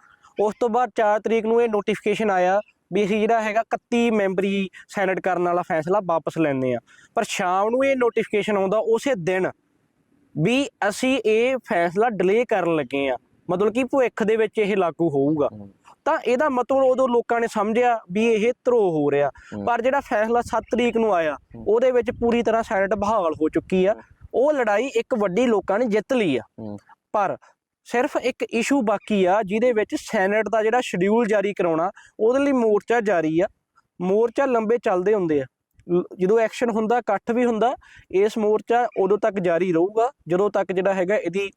ਉਸ ਤੋਂ ਬਾਅਦ 4 ਤਰੀਕ ਨੂੰ ਇਹ ਨੋਟੀਫਿਕੇਸ਼ਨ ਆਇਆ ਵੀ ਅਸੀਂ ਜਿਹੜਾ ਹੈਗਾ 31 ਮੈਂਬਰੀ ਸੈਨੇਟ ਕਰਨ ਵਾਲਾ ਫੈਸਲਾ ਵਾਪਸ ਲੈਂਦੇ ਆ। ਪਰ ਸ਼ਾਮ ਨੂੰ ਇਹ ਨੋਟੀਫਿਕੇਸ਼ਨ ਆਉਂਦਾ ਉਸੇ ਦਿਨ ਵੀ ਅਸੀਂ ਇਹ ਫੈਸਲਾ ਡਿਲੇ ਕਰਨ ਲੱਗੇ ਆ। ਮਤਲਬ ਕਿ ਭਵਿੱਖ ਦੇ ਵਿੱਚ ਇਹ ਲਾਗੂ ਹੋਊਗਾ। ਤਾਂ ਇਹਦਾ ਮਤਲਬ ਉਦੋਂ ਲੋਕਾਂ ਨੇ ਸਮਝਿਆ ਵੀ ਇਹ ਧਰੋ ਹੋ ਰਿਹਾ। ਪਰ ਜਿਹੜਾ ਫੈਸਲਾ 7 ਤਰੀਕ ਨੂੰ ਆਇਆ। ਉਹਦੇ ਵਿੱਚ ਪੂਰੀ ਤਰ੍ਹਾਂ ਸੈਨੇਟ ਬਹਾਲ ਹੋ ਚੁੱਕੀ ਆ। ਉਹ ਲੜਾਈ ਇੱਕ ਵੱਡੀ ਲੋਕਾਂ ਨੇ ਜਿੱਤ ਲਈ ਆ। ਪਰ ਸਿਰਫ ਇੱਕ ਇਸ਼ੂ ਬਾਕੀ ਆ ਜਿਹਦੇ ਵਿੱਚ ਸੈਨੇਟ ਦਾ ਜਿਹੜਾ ਸ਼ਡਿਊਲ ਜਾਰੀ ਕਰਾਉਣਾ ਉਹਦੇ ਲਈ ਮੋਰਚਾ ਜਾਰੀ ਆ। ਮੋਰਚਾ ਲੰਬੇ ਚੱਲਦੇ ਹੁੰਦੇ ਆ। ਜਦੋਂ ਐਕਸ਼ਨ ਹੁੰਦਾ ਇਕੱਠ ਵੀ ਹੁੰਦਾ ਇਸ ਮੋਰਚਾ ਉਦੋਂ ਤੱਕ ਜਾਰੀ ਰਹੂਗਾ। ਜਦੋਂ ਤੱਕ ਜਿਹੜਾ ਹੈਗਾ ਇਹਦੀ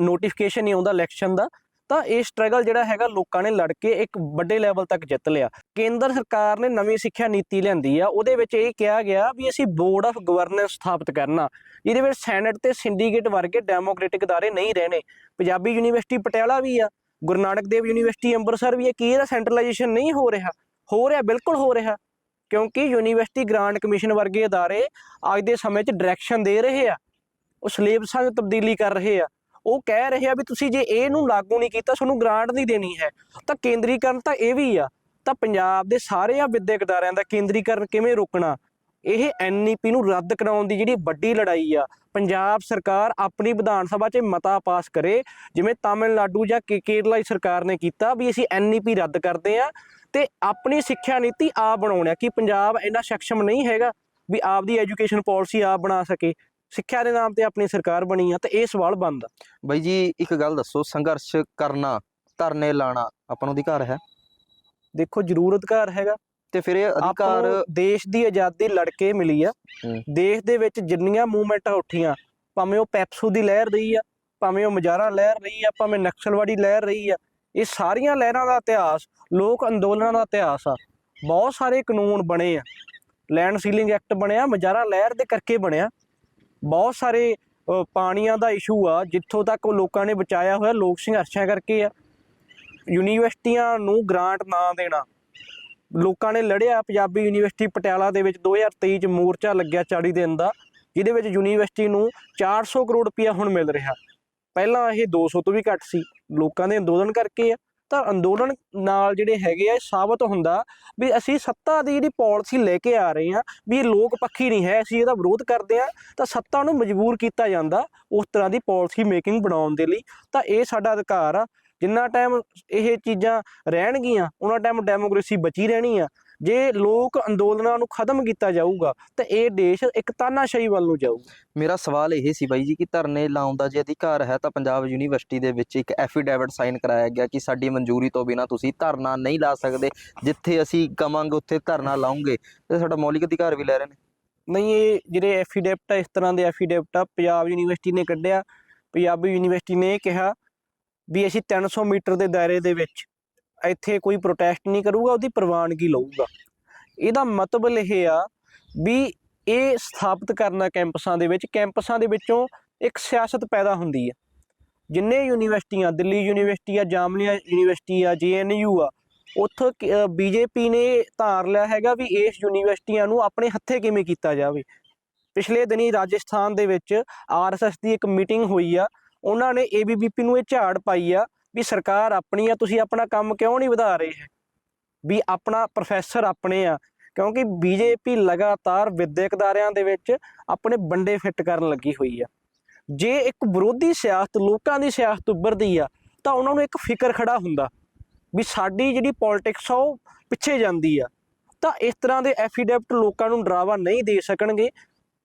ਨੋਟੀਫਿਕੇਸ਼ਨ ਨਹੀਂ ਆਉਂਦਾ ਇਲੈਕਸ਼ਨ ਦਾ ਤਾਂ ਇਹ ਸਟਰਗਲ ਜਿਹੜਾ ਹੈਗਾ ਲੋਕਾਂ ਨੇ ਲੜ ਕੇ ਇੱਕ ਵੱਡੇ ਲੈਵਲ ਤੱਕ ਜਿੱਤ ਲਿਆ। ਕੇਂਦਰ ਸਰਕਾਰ ਨੇ ਨਵੀਂ ਸਿੱਖਿਆ ਨੀਤੀ ਲਿਆਂਦੀ ਆ, ਉਹਦੇ ਵਿੱਚ ਇਹ ਕਿਹਾ ਗਿਆ ਵੀ ਅਸੀਂ ਬੋਰਡ ਆਫ ਗਵਰਨੈਂਸ ਸਥਾਪਿਤ ਕਰਨਾ, ਜਿਹਦੇ ਵਿੱਚ ਸੈਨੇਟ ਤੇ ਸਿੰਡੀਕੇਟ ਵਰਗੇ ਡੈਮੋਕ੍ਰੈਟਿਕ ਅਦਾਰੇ ਨਹੀਂ ਰਹਿਣੇ। ਪੰਜਾਬੀ ਯੂਨੀਵਰਸਿਟੀ ਪਟਿਆਲਾ ਵੀ ਆ, ਗੁਰੂ ਨਾਨਕ ਦੇਵ ਯੂਨੀਵਰਸਿਟੀ ਅੰਮ੍ਰਿਤਸਰ ਵੀ ਹੈ ਕੀ ਇਹਦਾ ਸੈਂਟਰਲਾਈਜੇਸ਼ਨ ਨਹੀਂ ਹੋ ਰਿਹਾ? ਹੋ ਰਿਹਾ, ਬਿਲਕੁਲ ਹੋ ਰਿਹਾ, ਕਿਉਂਕਿ ਯੂਨੀਵਰਸਿਟੀ ਗ੍ਰਾਂਟ ਕਮਿਸ਼ਨ ਵਰਗੇ ਅਦਾਰੇ ਅੱਜ ਦੇ ਸਮੇਂ 'ਚ ਡਾਇਰੈਕਸ਼ਨ ਦੇ ਰਹੇ ਆ। ਉਹ ਸਿਲੇਬਸਾਂ 'ਚ ਤਬਦੀਲੀ ਕਰ ਰਹੇ ਆ। ਉਹ ਕਹਿ ਰਹੇ ਆ ਵੀ ਤੁਸੀਂ ਜੇ ਇਹਨੂੰ ਲਾਗੂ ਨਹੀਂ ਕੀਤਾ, ਤੁਹਾਨੂੰ ਗ੍ਰਾਂਟ ਨਹੀਂ ਦੇਣੀ ਹੈ। ਤਾਂ ਕੇਂਦਰੀਕਰਨ ਤਾਂ ਇਹ ਵੀ ਆ। ਤਾਂ ਪੰਜਾਬ ਦੇ ਸਾਰੇ ਆ ਵਿਦਿਅਕ ਅਦਾਰਿਆਂ ਦਾ ਕੇਂਦਰੀਕਰਨ ਕਿਵੇਂ ਰੋਕਣਾ? ਇਹ ਐਨਈਪੀ ਨੂੰ ਰੱਦ ਕਰਾਉਣ ਦੀ ਜਿਹੜੀ ਵੱਡੀ ਲੜਾਈ ਆ, ਪੰਜਾਬ ਸਰਕਾਰ ਆਪਣੀ ਵਿਧਾਨ ਸਭਾ 'ਚ ਮਤਾ ਪਾਸ ਕਰੇ, ਜਿਵੇਂ ਤਾਮਿਲਨਾਡੂ ਜਾਂ ਕੇਰਲਾ ਦੀ ਸਰਕਾਰ ਨੇ ਕੀਤਾ ਵੀ ਅਸੀਂ ਐਨਈਪੀ ਰੱਦ ਕਰਦੇ ਆ ਤੇ ਆਪਣੀ ਸਿੱਖਿਆ ਨੀਤੀ ਆਪ ਬਣਾਉਣੀ ਆ, ਕਿ ਪੰਜਾਬ ਇੰਨਾ ਸક્ષਮ ਨਹੀਂ ਹੈਗਾ ਵੀ ਆਪਦੀ ਐਜੂਕੇਸ਼ਨ ਪਾਲਿਸੀ ਆਪ ਬਣਾ ਸਕੇ। ਸਿੱਖਿਆ ਦੇ ਨਾਮ ਤੇ ਆਪਣੀ ਸਰਕਾਰ ਬਣੀ ਆ ਤੇ ਇਹ ਸਵਾਲ ਬਣਦਾ ਬਾਈ ਜੀ ਇੱਕ ਗੱਲ ਦੱਸੋ ਸੰਘਰਸ਼ ਕਰਨਾ ਧਰਨੇ ਲਾਣਾ ਆਪਾਂ ਨੂੰ ਅਧਿਕਾਰ ਹੈ? ਦੇਖੋ ਜ਼ਰੂਰ ਅਧਿਕਾਰ ਹੈਗਾ। ਤੇ ਫਿਰ ਇਹ ਅਧਿਕਾਰ ਦੇਸ਼ ਦੀ ਆਜ਼ਾਦੀ ਲੜ ਕੇ ਮਿਲੀ ਆ। ਦੇਸ਼ ਦੇ ਵਿੱਚ ਜਿੰਨੀਆਂ ਮੂਵਮੈਂਟਾਂ ਉੱਠੀਆਂ ਭਾਵੇਂ ਉਹ ਪੈਪਸੂ ਦੀ ਲਹਿਰ ਰਹੀ ਆ ਭਾਵੇਂ ਉਹ ਮਜਾਰਾ ਲਹਿਰ ਰਹੀ ਆ ਭਾਵੇਂ ਨਕਸਲਵਾੜੀ ਲਹਿਰ ਰਹੀ ਆ ਇਹ ਸਾਰੀਆਂ ਲਹਿਰਾਂ ਦਾ ਇਤਿਹਾਸ ਲੋਕ ਅੰਦੋਲਨਾਂ ਦਾ ਇਤਿਹਾਸ ਆ। ਬਹੁਤ ਸਾਰੇ ਕਾਨੂੰਨ ਬਣੇ ਆ। ਲੈਂਡ ਸੀਲਿੰਗ ਐਕਟ ਬਣਿਆ ਮਜਾਰਾ ਲਹਿਰ ਦੇ ਕਰਕੇ ਬਣਿਆ। ਬਹੁਤ ਸਾਰੇ ਪਾਣੀਆਂ ਦਾ ਇਸ਼ੂ ਆ, ਜਿੱਥੋਂ ਤੱਕ ਉਹ ਲੋਕਾਂ ਨੇ ਬਚਾਇਆ ਹੋਇਆ, ਲੋਕ ਸੰਘਰਸ਼ਾਂ ਕਰਕੇ ਆ। ਯੂਨੀਵਰਸਿਟੀਆਂ ਨੂੰ ਗ੍ਰਾਂਟ ਨਾ ਦੇਣਾ। ਲੋਕਾਂ ਨੇ ਲੜਿਆ, ਪੰਜਾਬੀ ਯੂਨੀਵਰਸਿਟੀ ਪਟਿਆਲਾ ਦੇ ਵਿੱਚ 2023 ਚ ਮੋਰਚਾ ਲੱਗਿਆ 40 ਦਿਨ ਦਾ, ਜਿਹਦੇ ਵਿੱਚ ਯੂਨੀਵਰਸਿਟੀ ਨੂੰ 400 ਕਰੋੜ ਰੁਪਇਆ ਹੁਣ ਮਿਲ ਰਿਹਾ। ਪਹਿਲਾਂ ਇਹ 200 ਤੋਂ ਵੀ ਘੱਟ ਸੀ। ਲੋਕਾਂ ਦੇ ਅੰਦੋਲਨ ਕਰਕੇ ਆ। ਤਾਂ ਅੰਦੋਲਨ ਨਾਲ ਜਿਹੜੇ ਹੈਗੇ ਆ ਸਾਬਤ ਹੁੰਦਾ ਵੀ ਅਸੀਂ ਸੱਤਾ ਦੀ ਜਿਹੜੀ ਪਾਲਿਸੀ ਲੈ ਕੇ ਆ ਰਹੇ ਆ ਵੀ ਇਹ ਲੋਕ ਪੱਖੀ ਨਹੀਂ ਹੈ, ਅਸੀਂ ਇਹਦਾ ਵਿਰੋਧ ਕਰਦੇ ਆ ਤਾਂ ਸੱਤਾ ਨੂੰ ਮਜਬੂਰ ਕੀਤਾ ਜਾਂਦਾ ਉਸ ਤਰ੍ਹਾਂ ਦੀ ਪਾਲਿਸੀ ਮੇਕਿੰਗ ਬਣਾਉਣ ਦੇ ਲਈ। ਤਾਂ ਇਹ ਸਾਡਾ ਅਧਿਕਾਰ ਆ। ਜਿੰਨਾ ਟਾਈਮ ਇਹ ਚੀਜ਼ਾਂ ਰਹਿਣਗੀਆਂ ਉਹਨਾਂ ਟਾਈਮ ਡੈਮੋਕ੍ਰੇਸੀ ਬਚੀ ਰਹਿਣੀ ਆ। ਜੇ ਲੋਕ ਅੰਦੋਲਨਾਂ ਨੂੰ ਖਤਮ ਕੀਤਾ ਜਾਊਗਾ ਤਾਂ ਇਹ ਦੇਸ਼ ਇੱਕ ਤਾਨਾਸ਼ਾਹੀ ਵੱਲ ਨੂੰ ਜਾਊਗਾ ਮੇਰਾ ਸਵਾਲ ਇਹ ਸੀ ਬਾਈ ਜੀ ਕਿ ਧਰਨੇ ਲਾਉਣ ਦਾ ਜੇ ਅਧਿਕਾਰ ਹੈ ਤਾਂ ਪੰਜਾਬ ਯੂਨੀਵਰਸਿਟੀ ਦੇ ਵਿੱਚ ਇੱਕ ਐਫੀਡੇਵਿਟ ਸਾਈਨ ਕਰਾਇਆ ਗਿਆ ਕਿ ਸਾਡੀ ਮਨਜ਼ੂਰੀ ਤੋਂ ਬਿਨਾਂ ਤੁਸੀਂ ਧਰਨਾ ਨਹੀਂ ਲਾ ਸਕਦੇ ਜਿੱਥੇ ਅਸੀਂ ਕਵਾਂਗੇ ਉੱਥੇ ਧਰਨਾ ਲਾਉਂਗੇ ਤੇ ਸਾਡਾ ਮੌਲਿਕ ਅਧਿਕਾਰ ਵੀ ਲੈ ਰਹੇ ਨੇ। ਨਹੀਂ ਇਹ ਜਿਹੜੇ ਐਫੀਡੇਵਿਟ ਆ ਇਸ ਤਰ੍ਹਾਂ ਦੇ ਐਫੀਡੇਵਿਟ ਆ ਪੰਜਾਬ ਯੂਨੀਵਰਸਿਟੀ ਨੇ ਕੱਢਿਆ। ਪੰਜਾਬੀ ਯੂਨੀਵਰਸਿਟੀ ਨੇ ਇਹ ਕਿਹਾ ਵੀ ਅਸੀਂ 300 ਮੀਟਰ ਦੇ ਦਾਇਰੇ ਦੇ ਵਿੱਚ ਇੱਥੇ ਕੋਈ ਪ੍ਰੋਟੈਸਟ ਨਹੀਂ ਕਰੂਗਾ, ਉਹਦੀ ਪ੍ਰਵਾਨਗੀ ਲਊਗਾ। ਇਹਦਾ ਮਤਲਬ ਇਹ ਆ ਵੀ ਇਹ ਸਥਾਪਿਤ ਕਰਨਾ ਕੈਂਪਸਾਂ ਦੇ ਵਿੱਚ, ਕੈਂਪਸਾਂ ਦੇ ਵਿੱਚੋਂ ਇੱਕ ਸਿਆਸਤ ਪੈਦਾ ਹੁੰਦੀ ਆ। ਜਿੰਨੇ ਯੂਨੀਵਰਸਿਟੀਆਂ, ਦਿੱਲੀ ਯੂਨੀਵਰਸਿਟੀ ਆ ਜਾਮਨੀਆ ਯੂਨੀਵਰਸਿਟੀ ਆ ਜੀਐਨਯੂ ਆ, ਉੱਥੋਂ ਬੀਜੇਪੀ ਨੇ ਧਾਰ ਲਿਆ ਹੈਗਾ ਵੀ ਇਸ ਯੂਨੀਵਰਸਿਟੀਆਂ ਨੂੰ ਆਪਣੇ ਹੱਥੇ ਕਿਵੇਂ ਕੀਤਾ ਜਾਵੇ। ਪਿਛਲੇ ਦਿਨੀ ਰਾਜਸਥਾਨ ਦੇ ਵਿੱਚ ਆਰਐਸਐਸ ਦੀ ਇੱਕ ਮੀਟਿੰਗ ਹੋਈ ਆ, ਉਹਨਾਂ ਨੇ ਏਬੀਵੀਪੀ ਨੂੰ ਇਹ ਝਾੜ ਪਾਈ ਆ ਵੀ ਸਰਕਾਰ ਆਪਣੀ ਆ, ਤੁਸੀਂ ਆਪਣਾ ਕੰਮ ਕਿਉਂ ਨਹੀਂ ਵਧਾ ਰਹੇ ਹੈ ਵੀ ਆਪਣਾ ਪ੍ਰੋਫੈਸਰ ਆਪਣੇ ਆ, ਕਿਉਂਕਿ ਬੀਜੇਪੀ ਲਗਾਤਾਰ ਵਿਦਿਅਕ ਅਦਾਰਿਆਂ ਦੇ ਵਿੱਚ ਆਪਣੇ ਬੰਡੇ ਫਿੱਟ ਕਰਨ ਲੱਗੀ ਹੋਈ ਆ। ਜੇ ਇੱਕ ਵਿਰੋਧੀ ਸਿਆਸਤ ਲੋਕਾਂ ਦੀ ਸਿਆਸਤ ਉੱਭਰਦੀ ਆ, ਤਾਂ ਉਹਨਾਂ ਨੂੰ ਇੱਕ ਫਿਕਰ ਖੜਾ ਹੁੰਦਾ ਵੀ ਸਾਡੀ ਜਿਹੜੀ ਪੋਲਿਟਿਕਸ ਆ, ਉਹ ਪਿੱਛੇ ਜਾਂਦੀ ਆ। ਤਾਂ ਇਸ ਤਰ੍ਹਾਂ ਦੇ ਐਫੀਡੈਵਿਟ ਲੋਕਾਂ ਨੂੰ ਡਰਾਵਾ ਨਹੀਂ ਦੇ ਸਕਣਗੇ।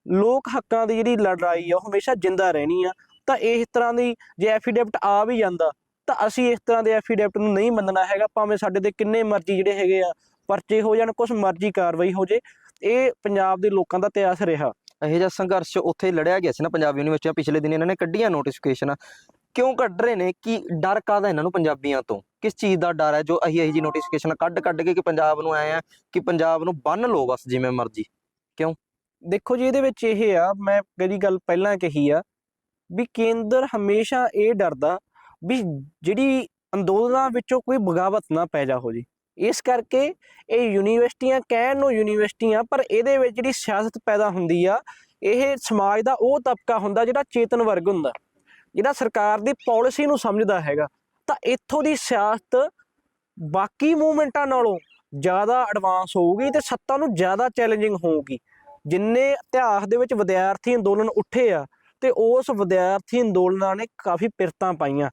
ਲੋਕ ਹੱਕਾਂ ਦੀ ਜਿਹੜੀ ਲੜਾਈ ਆ, ਉਹ ਹਮੇਸ਼ਾ ਜਿੰਦਾ ਰਹਿਣੀ ਆ। ਤਾਂ ਇਸ ਤਰ੍ਹਾਂ ਦੀ ਜੇ ਐਫੀਡੈਵਿਟ ਆ ਵੀ ਜਾਂਦਾ ਤਾਂ ਅਸੀਂ ਇਸ ਤਰ੍ਹਾਂ ਦੇ ਐਫੀਡੈਵਿਟ ਨੂੰ ਨਹੀਂ ਮੰਨਣਾ ਹੈਗਾ ਭਾਵੇਂ ਸਾਡੇ ਤੇ ਕਿੰਨੇ ਮਰਜ਼ੀ ਜਿਹੜੇ ਹੈਗੇ ਆ ਪਰਚੇ ਹੋ ਜਾਣ ਕੁਛ ਮਰਜ਼ੀ ਕਾਰਵਾਈ ਹੋ ਜੇ ਇਹ ਪੰਜਾਬ ਦੇ ਲੋਕਾਂ ਦਾ ਇਤਿਹਾਸ ਰਿਹਾ। ਇਹੋ ਜਿਹਾ ਸੰਘਰਸ਼ ਉੱਥੇ ਲੜਿਆ ਗਿਆ ਸੀ ਨਾ ਪੰਜਾਬ ਯੂਨੀਵਰਸਿਟੀਆਂ ਪਿਛਲੇ ਦਿਨ ਇਹਨਾਂ ਨੇ ਕੱਢੀਆਂ ਨੋਟੀਫਿਕੇਸ਼ਨ ਕਿਉਂ ਕੱਢ ਰਹੇ ਨੇ? ਕਿ ਡਰ ਕਾਹਦਾ ਇਹਨਾਂ ਨੂੰ ਪੰਜਾਬੀਆਂ ਤੋਂ? ਕਿਸ ਚੀਜ਼ ਦਾ ਡਰ ਹੈ ਜੋ ਅਹੀ ਅਹੀ ਜੀ ਨੋਟੀਫਿਕੇਸ਼ਨ ਕੱਢ ਕੱਢ ਕੇ ਕਿ ਪੰਜਾਬ ਨੂੰ ਆਏ ਆ ਕਿ ਪੰਜਾਬ ਨੂੰ ਬੰਨ ਲਓ ਬਸ ਜਿਵੇਂ ਮਰਜ਼ੀ? ਦੇਖੋ ਜੀ ਇਹਦੇ ਵਿੱਚ ਇਹ ਆ ਮੈਂ ਜਿਹੜੀ ਗੱਲ ਪਹਿਲਾਂ ਕਹੀ ਆ ਵੀ ਕੇਂਦਰ ਹਮੇਸ਼ਾ ਇਹ ਡਰਦਾ ਵੀ ਜਿਹੜੀ ਅੰਦੋਲਨਾਂ ਵਿੱਚੋਂ ਕੋਈ ਬਗਾਵਤ ਨਾ ਪੈ ਜਾ ਹੋ ਜੀ। ਇਸ ਕਰਕੇ ਇਹ ਯੂਨੀਵਰਸਿਟੀਆਂ ਕਹਿਣ ਨੂੰ ਯੂਨੀਵਰਸਿਟੀਆਂ, ਪਰ ਇਹਦੇ ਵਿੱਚ ਜਿਹੜੀ ਸਿਆਸਤ ਪੈਦਾ ਹੁੰਦੀ ਆ, ਇਹ ਸਮਾਜ ਦਾ ਉਹ ਤਬਕਾ ਹੁੰਦਾ ਜਿਹੜਾ ਚੇਤਨ ਵਰਗ ਹੁੰਦਾ, ਜਿਹੜਾ ਸਰਕਾਰ ਦੀ ਪਾਲਿਸੀ ਨੂੰ ਸਮਝਦਾ ਹੈਗਾ। ਤਾਂ ਇੱਥੋਂ ਦੀ ਸਿਆਸਤ ਬਾਕੀ ਮੂਵਮੈਂਟਾਂ ਨਾਲੋਂ ਜ਼ਿਆਦਾ ਐਡਵਾਂਸ ਹੋਊਗੀ ਤੇ ਸੱਤਾ ਨੂੰ ਜ਼ਿਆਦਾ ਚੈਲੰਜਿੰਗ ਹੋਊਗੀ। ਜਿੰਨੇ ਇਤਿਹਾਸ ਦੇ ਵਿੱਚ ਵਿਦਿਆਰਥੀ ਅੰਦੋਲਨ ਉੱਠੇ ਆ, ਤੇ ਉਸ ਵਿਦਿਆਰਥੀ ਅੰਦੋਲਨਾਂ ਨੇ ਕਾਫੀ ਪਿਰਤਾਂ ਪਾਈਆਂ।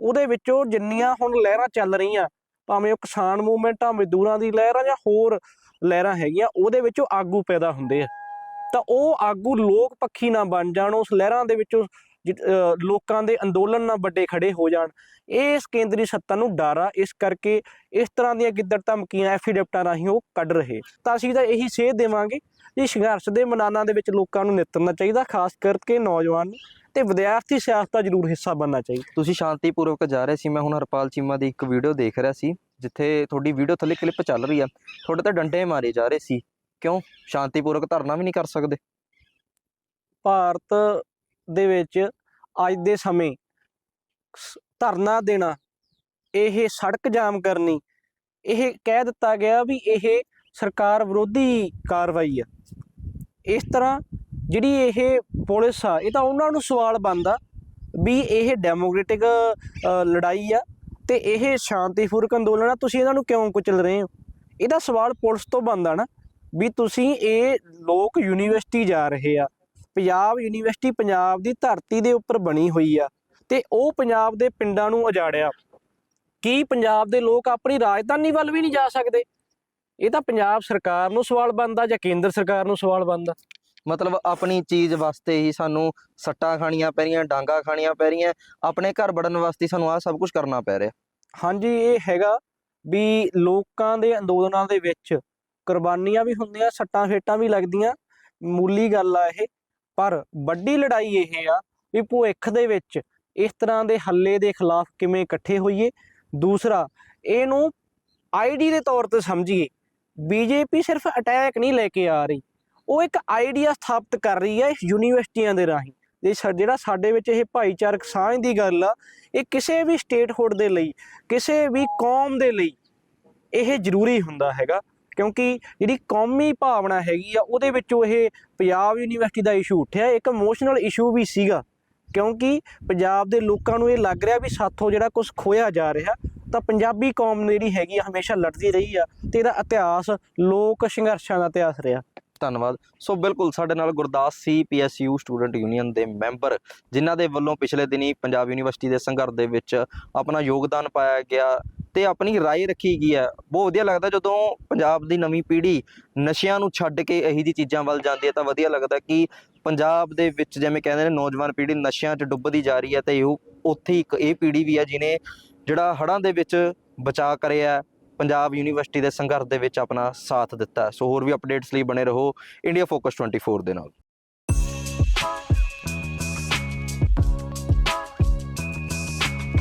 ਉਹਦੇ ਵਿੱਚੋਂ ਜਿੰਨੀਆਂ ਹੁਣ ਲਹਿਰਾਂ ਚੱਲ ਰਹੀਆਂ, ਭਾਵੇਂ ਉਹ ਕਿਸਾਨ ਮੂਵਮੈਂਟ ਆ ਮਜ਼ਦੂਰਾਂ ਦੀ ਲਹਿਰਾਂ ਜਾਂ ਹੋਰ ਲਹਿਰਾਂ ਹੈਗੀਆਂ, ਉਹਦੇ ਵਿੱਚੋਂ ਆਗੂ ਪੈਦਾ ਹੁੰਦੇ ਆ। ਤਾਂ ਉਹ ਆਗੂ ਲੋਕ ਪੱਖੀ ਨਾ ਬਣ ਜਾਣ, ਉਸ ਲਹਿਰਾਂ ਦੇ ਵਿੱਚੋਂ ਲੋਕਾਂ ਦੇ ਅੰਦੋਲਨ ਨਾਲ ਵੱਡੇ ਖੜੇ ਹੋ ਜਾਣ। ਇਹ ਇਸ ਕੇਂਦਰੀ ਸੱਤਾ ਨੂੰ ਡਰ ਆ ਇਸ ਕਰਕੇ ਇਸ ਤਰ੍ਹਾਂ ਦੀਆਂ ਗਿੱਦੜ ਧਮਕੀਆਂ ਐਫੀਡੈਪਟਾਂ ਰਾਹੀਂ ਉਹ ਕੱਢ ਰਹੇ। ਤਾਂ ਅਸੀਂ ਤਾਂ ਇਹੀ ਸੇਧ ਦੇਵਾਂਗੇ ਕਿ ਸੰਘਰਸ਼ ਦੇ ਮੈਦਾਨਾਂ ਦੇ ਵਿੱਚ ਲੋਕਾਂ ਨੂੰ ਨਿੱਤਰਨਾ ਚਾਹੀਦਾ, ਖਾਸ ਕਰਕੇ ਨੌਜਵਾਨ ਤੇ ਵਿਦਿਆਰਥੀ ਸਿਆਸਤ ਦਾ ਜ਼ਰੂਰ ਹਿੱਸਾ ਬਣਨਾ ਚਾਹੀਦਾ। ਤੁਸੀਂ ਸ਼ਾਂਤੀਪੂਰਵਕ ਜਾ ਰਹੇ ਸੀ ਮੈਂ ਹੁਣ ਹਰਪਾਲ ਚੀਮਾ ਦੀ ਇੱਕ ਵੀਡੀਓ ਦੇਖ ਰਿਹਾ ਸੀ ਜਿੱਥੇ ਤੁਹਾਡੀ ਵੀਡੀਓ ਥੱਲੇ ਕਲਿੱਪ ਚੱਲ ਰਹੀ ਆ। ਤੁਹਾਡੇ ਤੇ ਡੰਡੇ ਮਾਰੇ ਜਾ ਰਹੇ ਸੀ। ਕਿਉਂ? ਸ਼ਾਂਤੀਪੂਰਵਕ ਧਰਨਾ ਵੀ ਨਹੀਂ ਕਰ ਸਕਦੇ। ਭਾਰਤ ਦੇ ਵਿੱਚ ਅੱਜ ਦੇ ਸਮੇਂ ਧਰਨਾ ਦੇਣਾ ਇਹ ਸੜਕ ਜਾਮ ਕਰਨੀ ਇਹ ਕਹਿ ਦਿੱਤਾ ਗਿਆ ਵੀ ਇਹ ਸਰਕਾਰ ਵਿਰੋਧੀ ਕਾਰਵਾਈ ਆ। ਇਸ ਤਰ੍ਹਾਂ ਜਿਹੜੀ ਇਹ ਪੁਲਿਸ ਆ, ਇਹ ਤਾਂ ਉਹਨਾਂ ਨੂੰ ਸਵਾਲ ਬਣਦਾ ਵੀ ਇਹ ਡੈਮੋਕ੍ਰੈਟਿਕ ਲੜਾਈ ਆ ਤੇ ਇਹ ਸ਼ਾਂਤੀਪੂਰਕ ਅੰਦੋਲਨ ਆ, ਤੁਸੀਂ ਇਹਨਾਂ ਨੂੰ ਕਿਉਂ ਕੁਚਲ ਰਹੇ ਹੋ? ਇਹਦਾ ਸਵਾਲ ਪੁਲਿਸ ਤੋਂ ਬਣਦਾ ਨਾ ਵੀ ਤੁਸੀਂ ਇਹ ਲੋਕ ਯੂਨੀਵਰਸਿਟੀ ਜਾ ਰਹੇ ਆ, ਪੰਜਾਬ ਯੂਨੀਵਰਸਿਟੀ ਪੰਜਾਬ ਦੀ ਧਰਤੀ ਦੇ ਉੱਪਰ ਬਣੀ ਹੋਈ ਆ ਤੇ ਉਹ ਪੰਜਾਬ ਦੇ ਪਿੰਡਾਂ ਨੂੰ ਉਜਾੜਿਆ। ਕੀ ਪੰਜਾਬ ਦੇ ਲੋਕ ਆਪਣੀ ਰਾਜਧਾਨੀ ਵੱਲ ਵੀ ਨਹੀਂ ਜਾ ਸਕਦੇ? ਇਹ ਤਾਂ ਪੰਜਾਬ ਸਰਕਾਰ ਨੂੰ ਸਵਾਲ ਬਣਦਾ ਜਾਂ ਕੇਂਦਰ ਸਰਕਾਰ ਨੂੰ ਸਵਾਲ ਬਣਦਾ? ਮਤਲਬ ਆਪਣੀ ਚੀਜ਼ ਵਾਸਤੇ ਹੀ ਸਾਨੂੰ ਸੱਟਾਂ ਖਾਣੀਆਂ ਪੈ ਰਹੀਆਂ, ਡਾਂਗਾ ਖਾਣੀਆਂ ਪੈ ਰਹੀਆਂ, ਆਪਣੇ ਘਰ ਬੜਨ ਵਾਸਤੇ ਸਾਨੂੰ ਆਹ ਸਭ ਕੁਝ ਕਰਨਾ ਪੈ ਰਿਹਾ। ਹਾਂਜੀ, ਇਹ ਹੈਗਾ ਵੀ ਲੋਕਾਂ ਦੇ ਅੰਦੋਲਨਾਂ ਦੇ ਵਿੱਚ ਕੁਰਬਾਨੀਆਂ ਵੀ ਹੁੰਦੀਆਂ, ਸੱਟਾਂ ਫੇਟਾਂ ਵੀ ਲੱਗਦੀਆਂ, ਮੂਲੀ ਗੱਲ ਆ ਇਹ। ਪਰ ਵੱਡੀ ਲੜਾਈ ਇਹ ਆ ਵੀ ਭਵਿੱਖ ਦੇ ਵਿੱਚ ਇਸ ਤਰ੍ਹਾਂ ਦੇ ਹੱਲੇ ਦੇ ਖਿਲਾਫ ਕਿਵੇਂ ਇਕੱਠੇ ਹੋਈਏ। ਦੂਸਰਾ, ਇਹਨੂੰ ਆਈਡੀ ਦੇ ਤੌਰ ਤੇ ਸਮਝੀਏ। ਬੀਜੇਪੀ ਸਿਰਫ ਅਟੈਕ ਨਹੀਂ ਲੈ ਕੇ ਆ ਰਹੀ। ਉਹ ਇੱਕ ਆਈਡੀਆ ਸਥਾਪਿਤ ਕਰ ਰਹੀ ਹੈ ਇਸ ਯੂਨੀਵਰਸਿਟੀਆਂ ਦੇ ਰਾਹੀਂ। ਇਹ ਸਾ- ਜਿਹੜਾ ਸਾਡੇ ਵਿੱਚ ਇਹ ਭਾਈਚਾਰਕ ਸਾਂਝ ਦੀ ਗੱਲ ਆ, ਇਹ ਕਿਸੇ ਵੀ ਸਟੇਟਹੁੱਡ ਦੇ ਲਈ, ਕਿਸੇ ਵੀ ਕੌਮ ਦੇ ਲਈ ਇਹ ਜ਼ਰੂਰੀ ਹੁੰਦਾ ਹੈਗਾ, ਕਿਉਂਕਿ ਜਿਹੜੀ ਕੌਮੀ ਭਾਵਨਾ ਹੈਗੀ ਆ, ਉਹਦੇ ਵਿੱਚੋਂ ਇਹ ਪੰਜਾਬ ਯੂਨੀਵਰਸਿਟੀ ਦਾ ਇਸ਼ੂ ਉੱਠਿਆ। ਇੱਕ ਇਮੋਸ਼ਨਲ ਇਸ਼ੂ ਵੀ ਸੀਗਾ, ਕਿਉਂਕਿ ਪੰਜਾਬ ਦੇ ਲੋਕਾਂ ਨੂੰ ਇਹ ਲੱਗ ਰਿਹਾ ਵੀ ਸਾਥੋਂ ਜਿਹੜਾ ਕੁਝ ਖੋਇਆ ਜਾ ਰਿਹਾ, ਤਾਂ ਪੰਜਾਬੀ ਕੌਮ ਜਿਹੜੀ ਹੈਗੀ ਆ, ਹਮੇਸ਼ਾ ਲੜਦੀ ਰਹੀ ਆ, ਤੇ ਇਹਦਾ ਇਤਿਹਾਸ ਲੋਕ ਸੰਘਰਸ਼ਾਂ ਦਾ ਇਤਿਹਾਸ ਰਿਹਾ। ਧੰਨਵਾਦ ਸੋ ਬਿਲਕੁਲ ਸਾਡੇ ਨਾਲ ਗੁਰਦਾਸ ਸੀ ਪੀਐਸਯੂ ਸਟੂਡੈਂਟ ਯੂਨੀਅਨ ਦੇ ਮੈਂਬਰ ਜਿਨ੍ਹਾਂ ਦੇ ਵੱਲੋਂ ਪਿਛਲੇ ਦਿਨੀ ਪੰਜਾਬ ਯੂਨੀਵਰਸਿਟੀ ਦੇ ਸੰਘਰਸ਼ ਦੇ ਵਿੱਚ ਆਪਣਾ ਯੋਗਦਾਨ ਪਾਇਆ ਗਿਆ ਤੇ ਆਪਣੀ رائے ਰੱਖੀ ਗਈ ਹੈ ਬਹੁਤ ਵਧੀਆ ਲੱਗਦਾ ਜਦੋਂ ਪੰਜਾਬ ਦੀ ਨਵੀਂ ਪੀੜ੍ਹੀ ਨਸ਼ਿਆਂ ਨੂੰ ਛੱਡ ਕੇ ਇਹੀ ਜੀ ਚੀਜ਼ਾਂ ਵੱਲ ਜਾਂਦੀ ਹੈ ਤਾਂ ਵਧੀਆ ਲੱਗਦਾ ਕਿ ਪੰਜਾਬ ਦੇ ਵਿੱਚ ਜਿਵੇਂ ਕਹਿੰਦੇ ਨੇ ਨੌਜਵਾਨ ਪੀੜ੍ਹੀ ਨਸ਼ਿਆਂ 'ਚ ਡੁੱਬਦੀ ਜਾ ਰਹੀ ਹੈ ਤੇ ਉਹ ਉੱਥੇ ਹੀ ਇੱਕ ਇਹ ਪੀੜ੍ਹੀ ਵੀ ਹੈ ਜਿਨੇ ਜਿਹੜਾ ਹੜ੍ਹਾਂ ਦੇ ਵਿੱਚ ਬਚਾਅ ਕਰਿਆ ਪੰਜਾਬ ਯੂਨੀਵਰਸਿਟੀ ਦੇ ਸੰਘਰਸ਼ ਦੇ ਵਿੱਚ ਆਪਣਾ ਸਾਥ ਦਿੱਤਾ ਸੋ ਹੋਰ ਵੀ ਅਪਡੇਟਸ ਲਈ ਬਣੇ ਰਹੋ। ਇੰਡੀਆ ਫੋਕਸ 24 ਦੇ ਨਾਲ।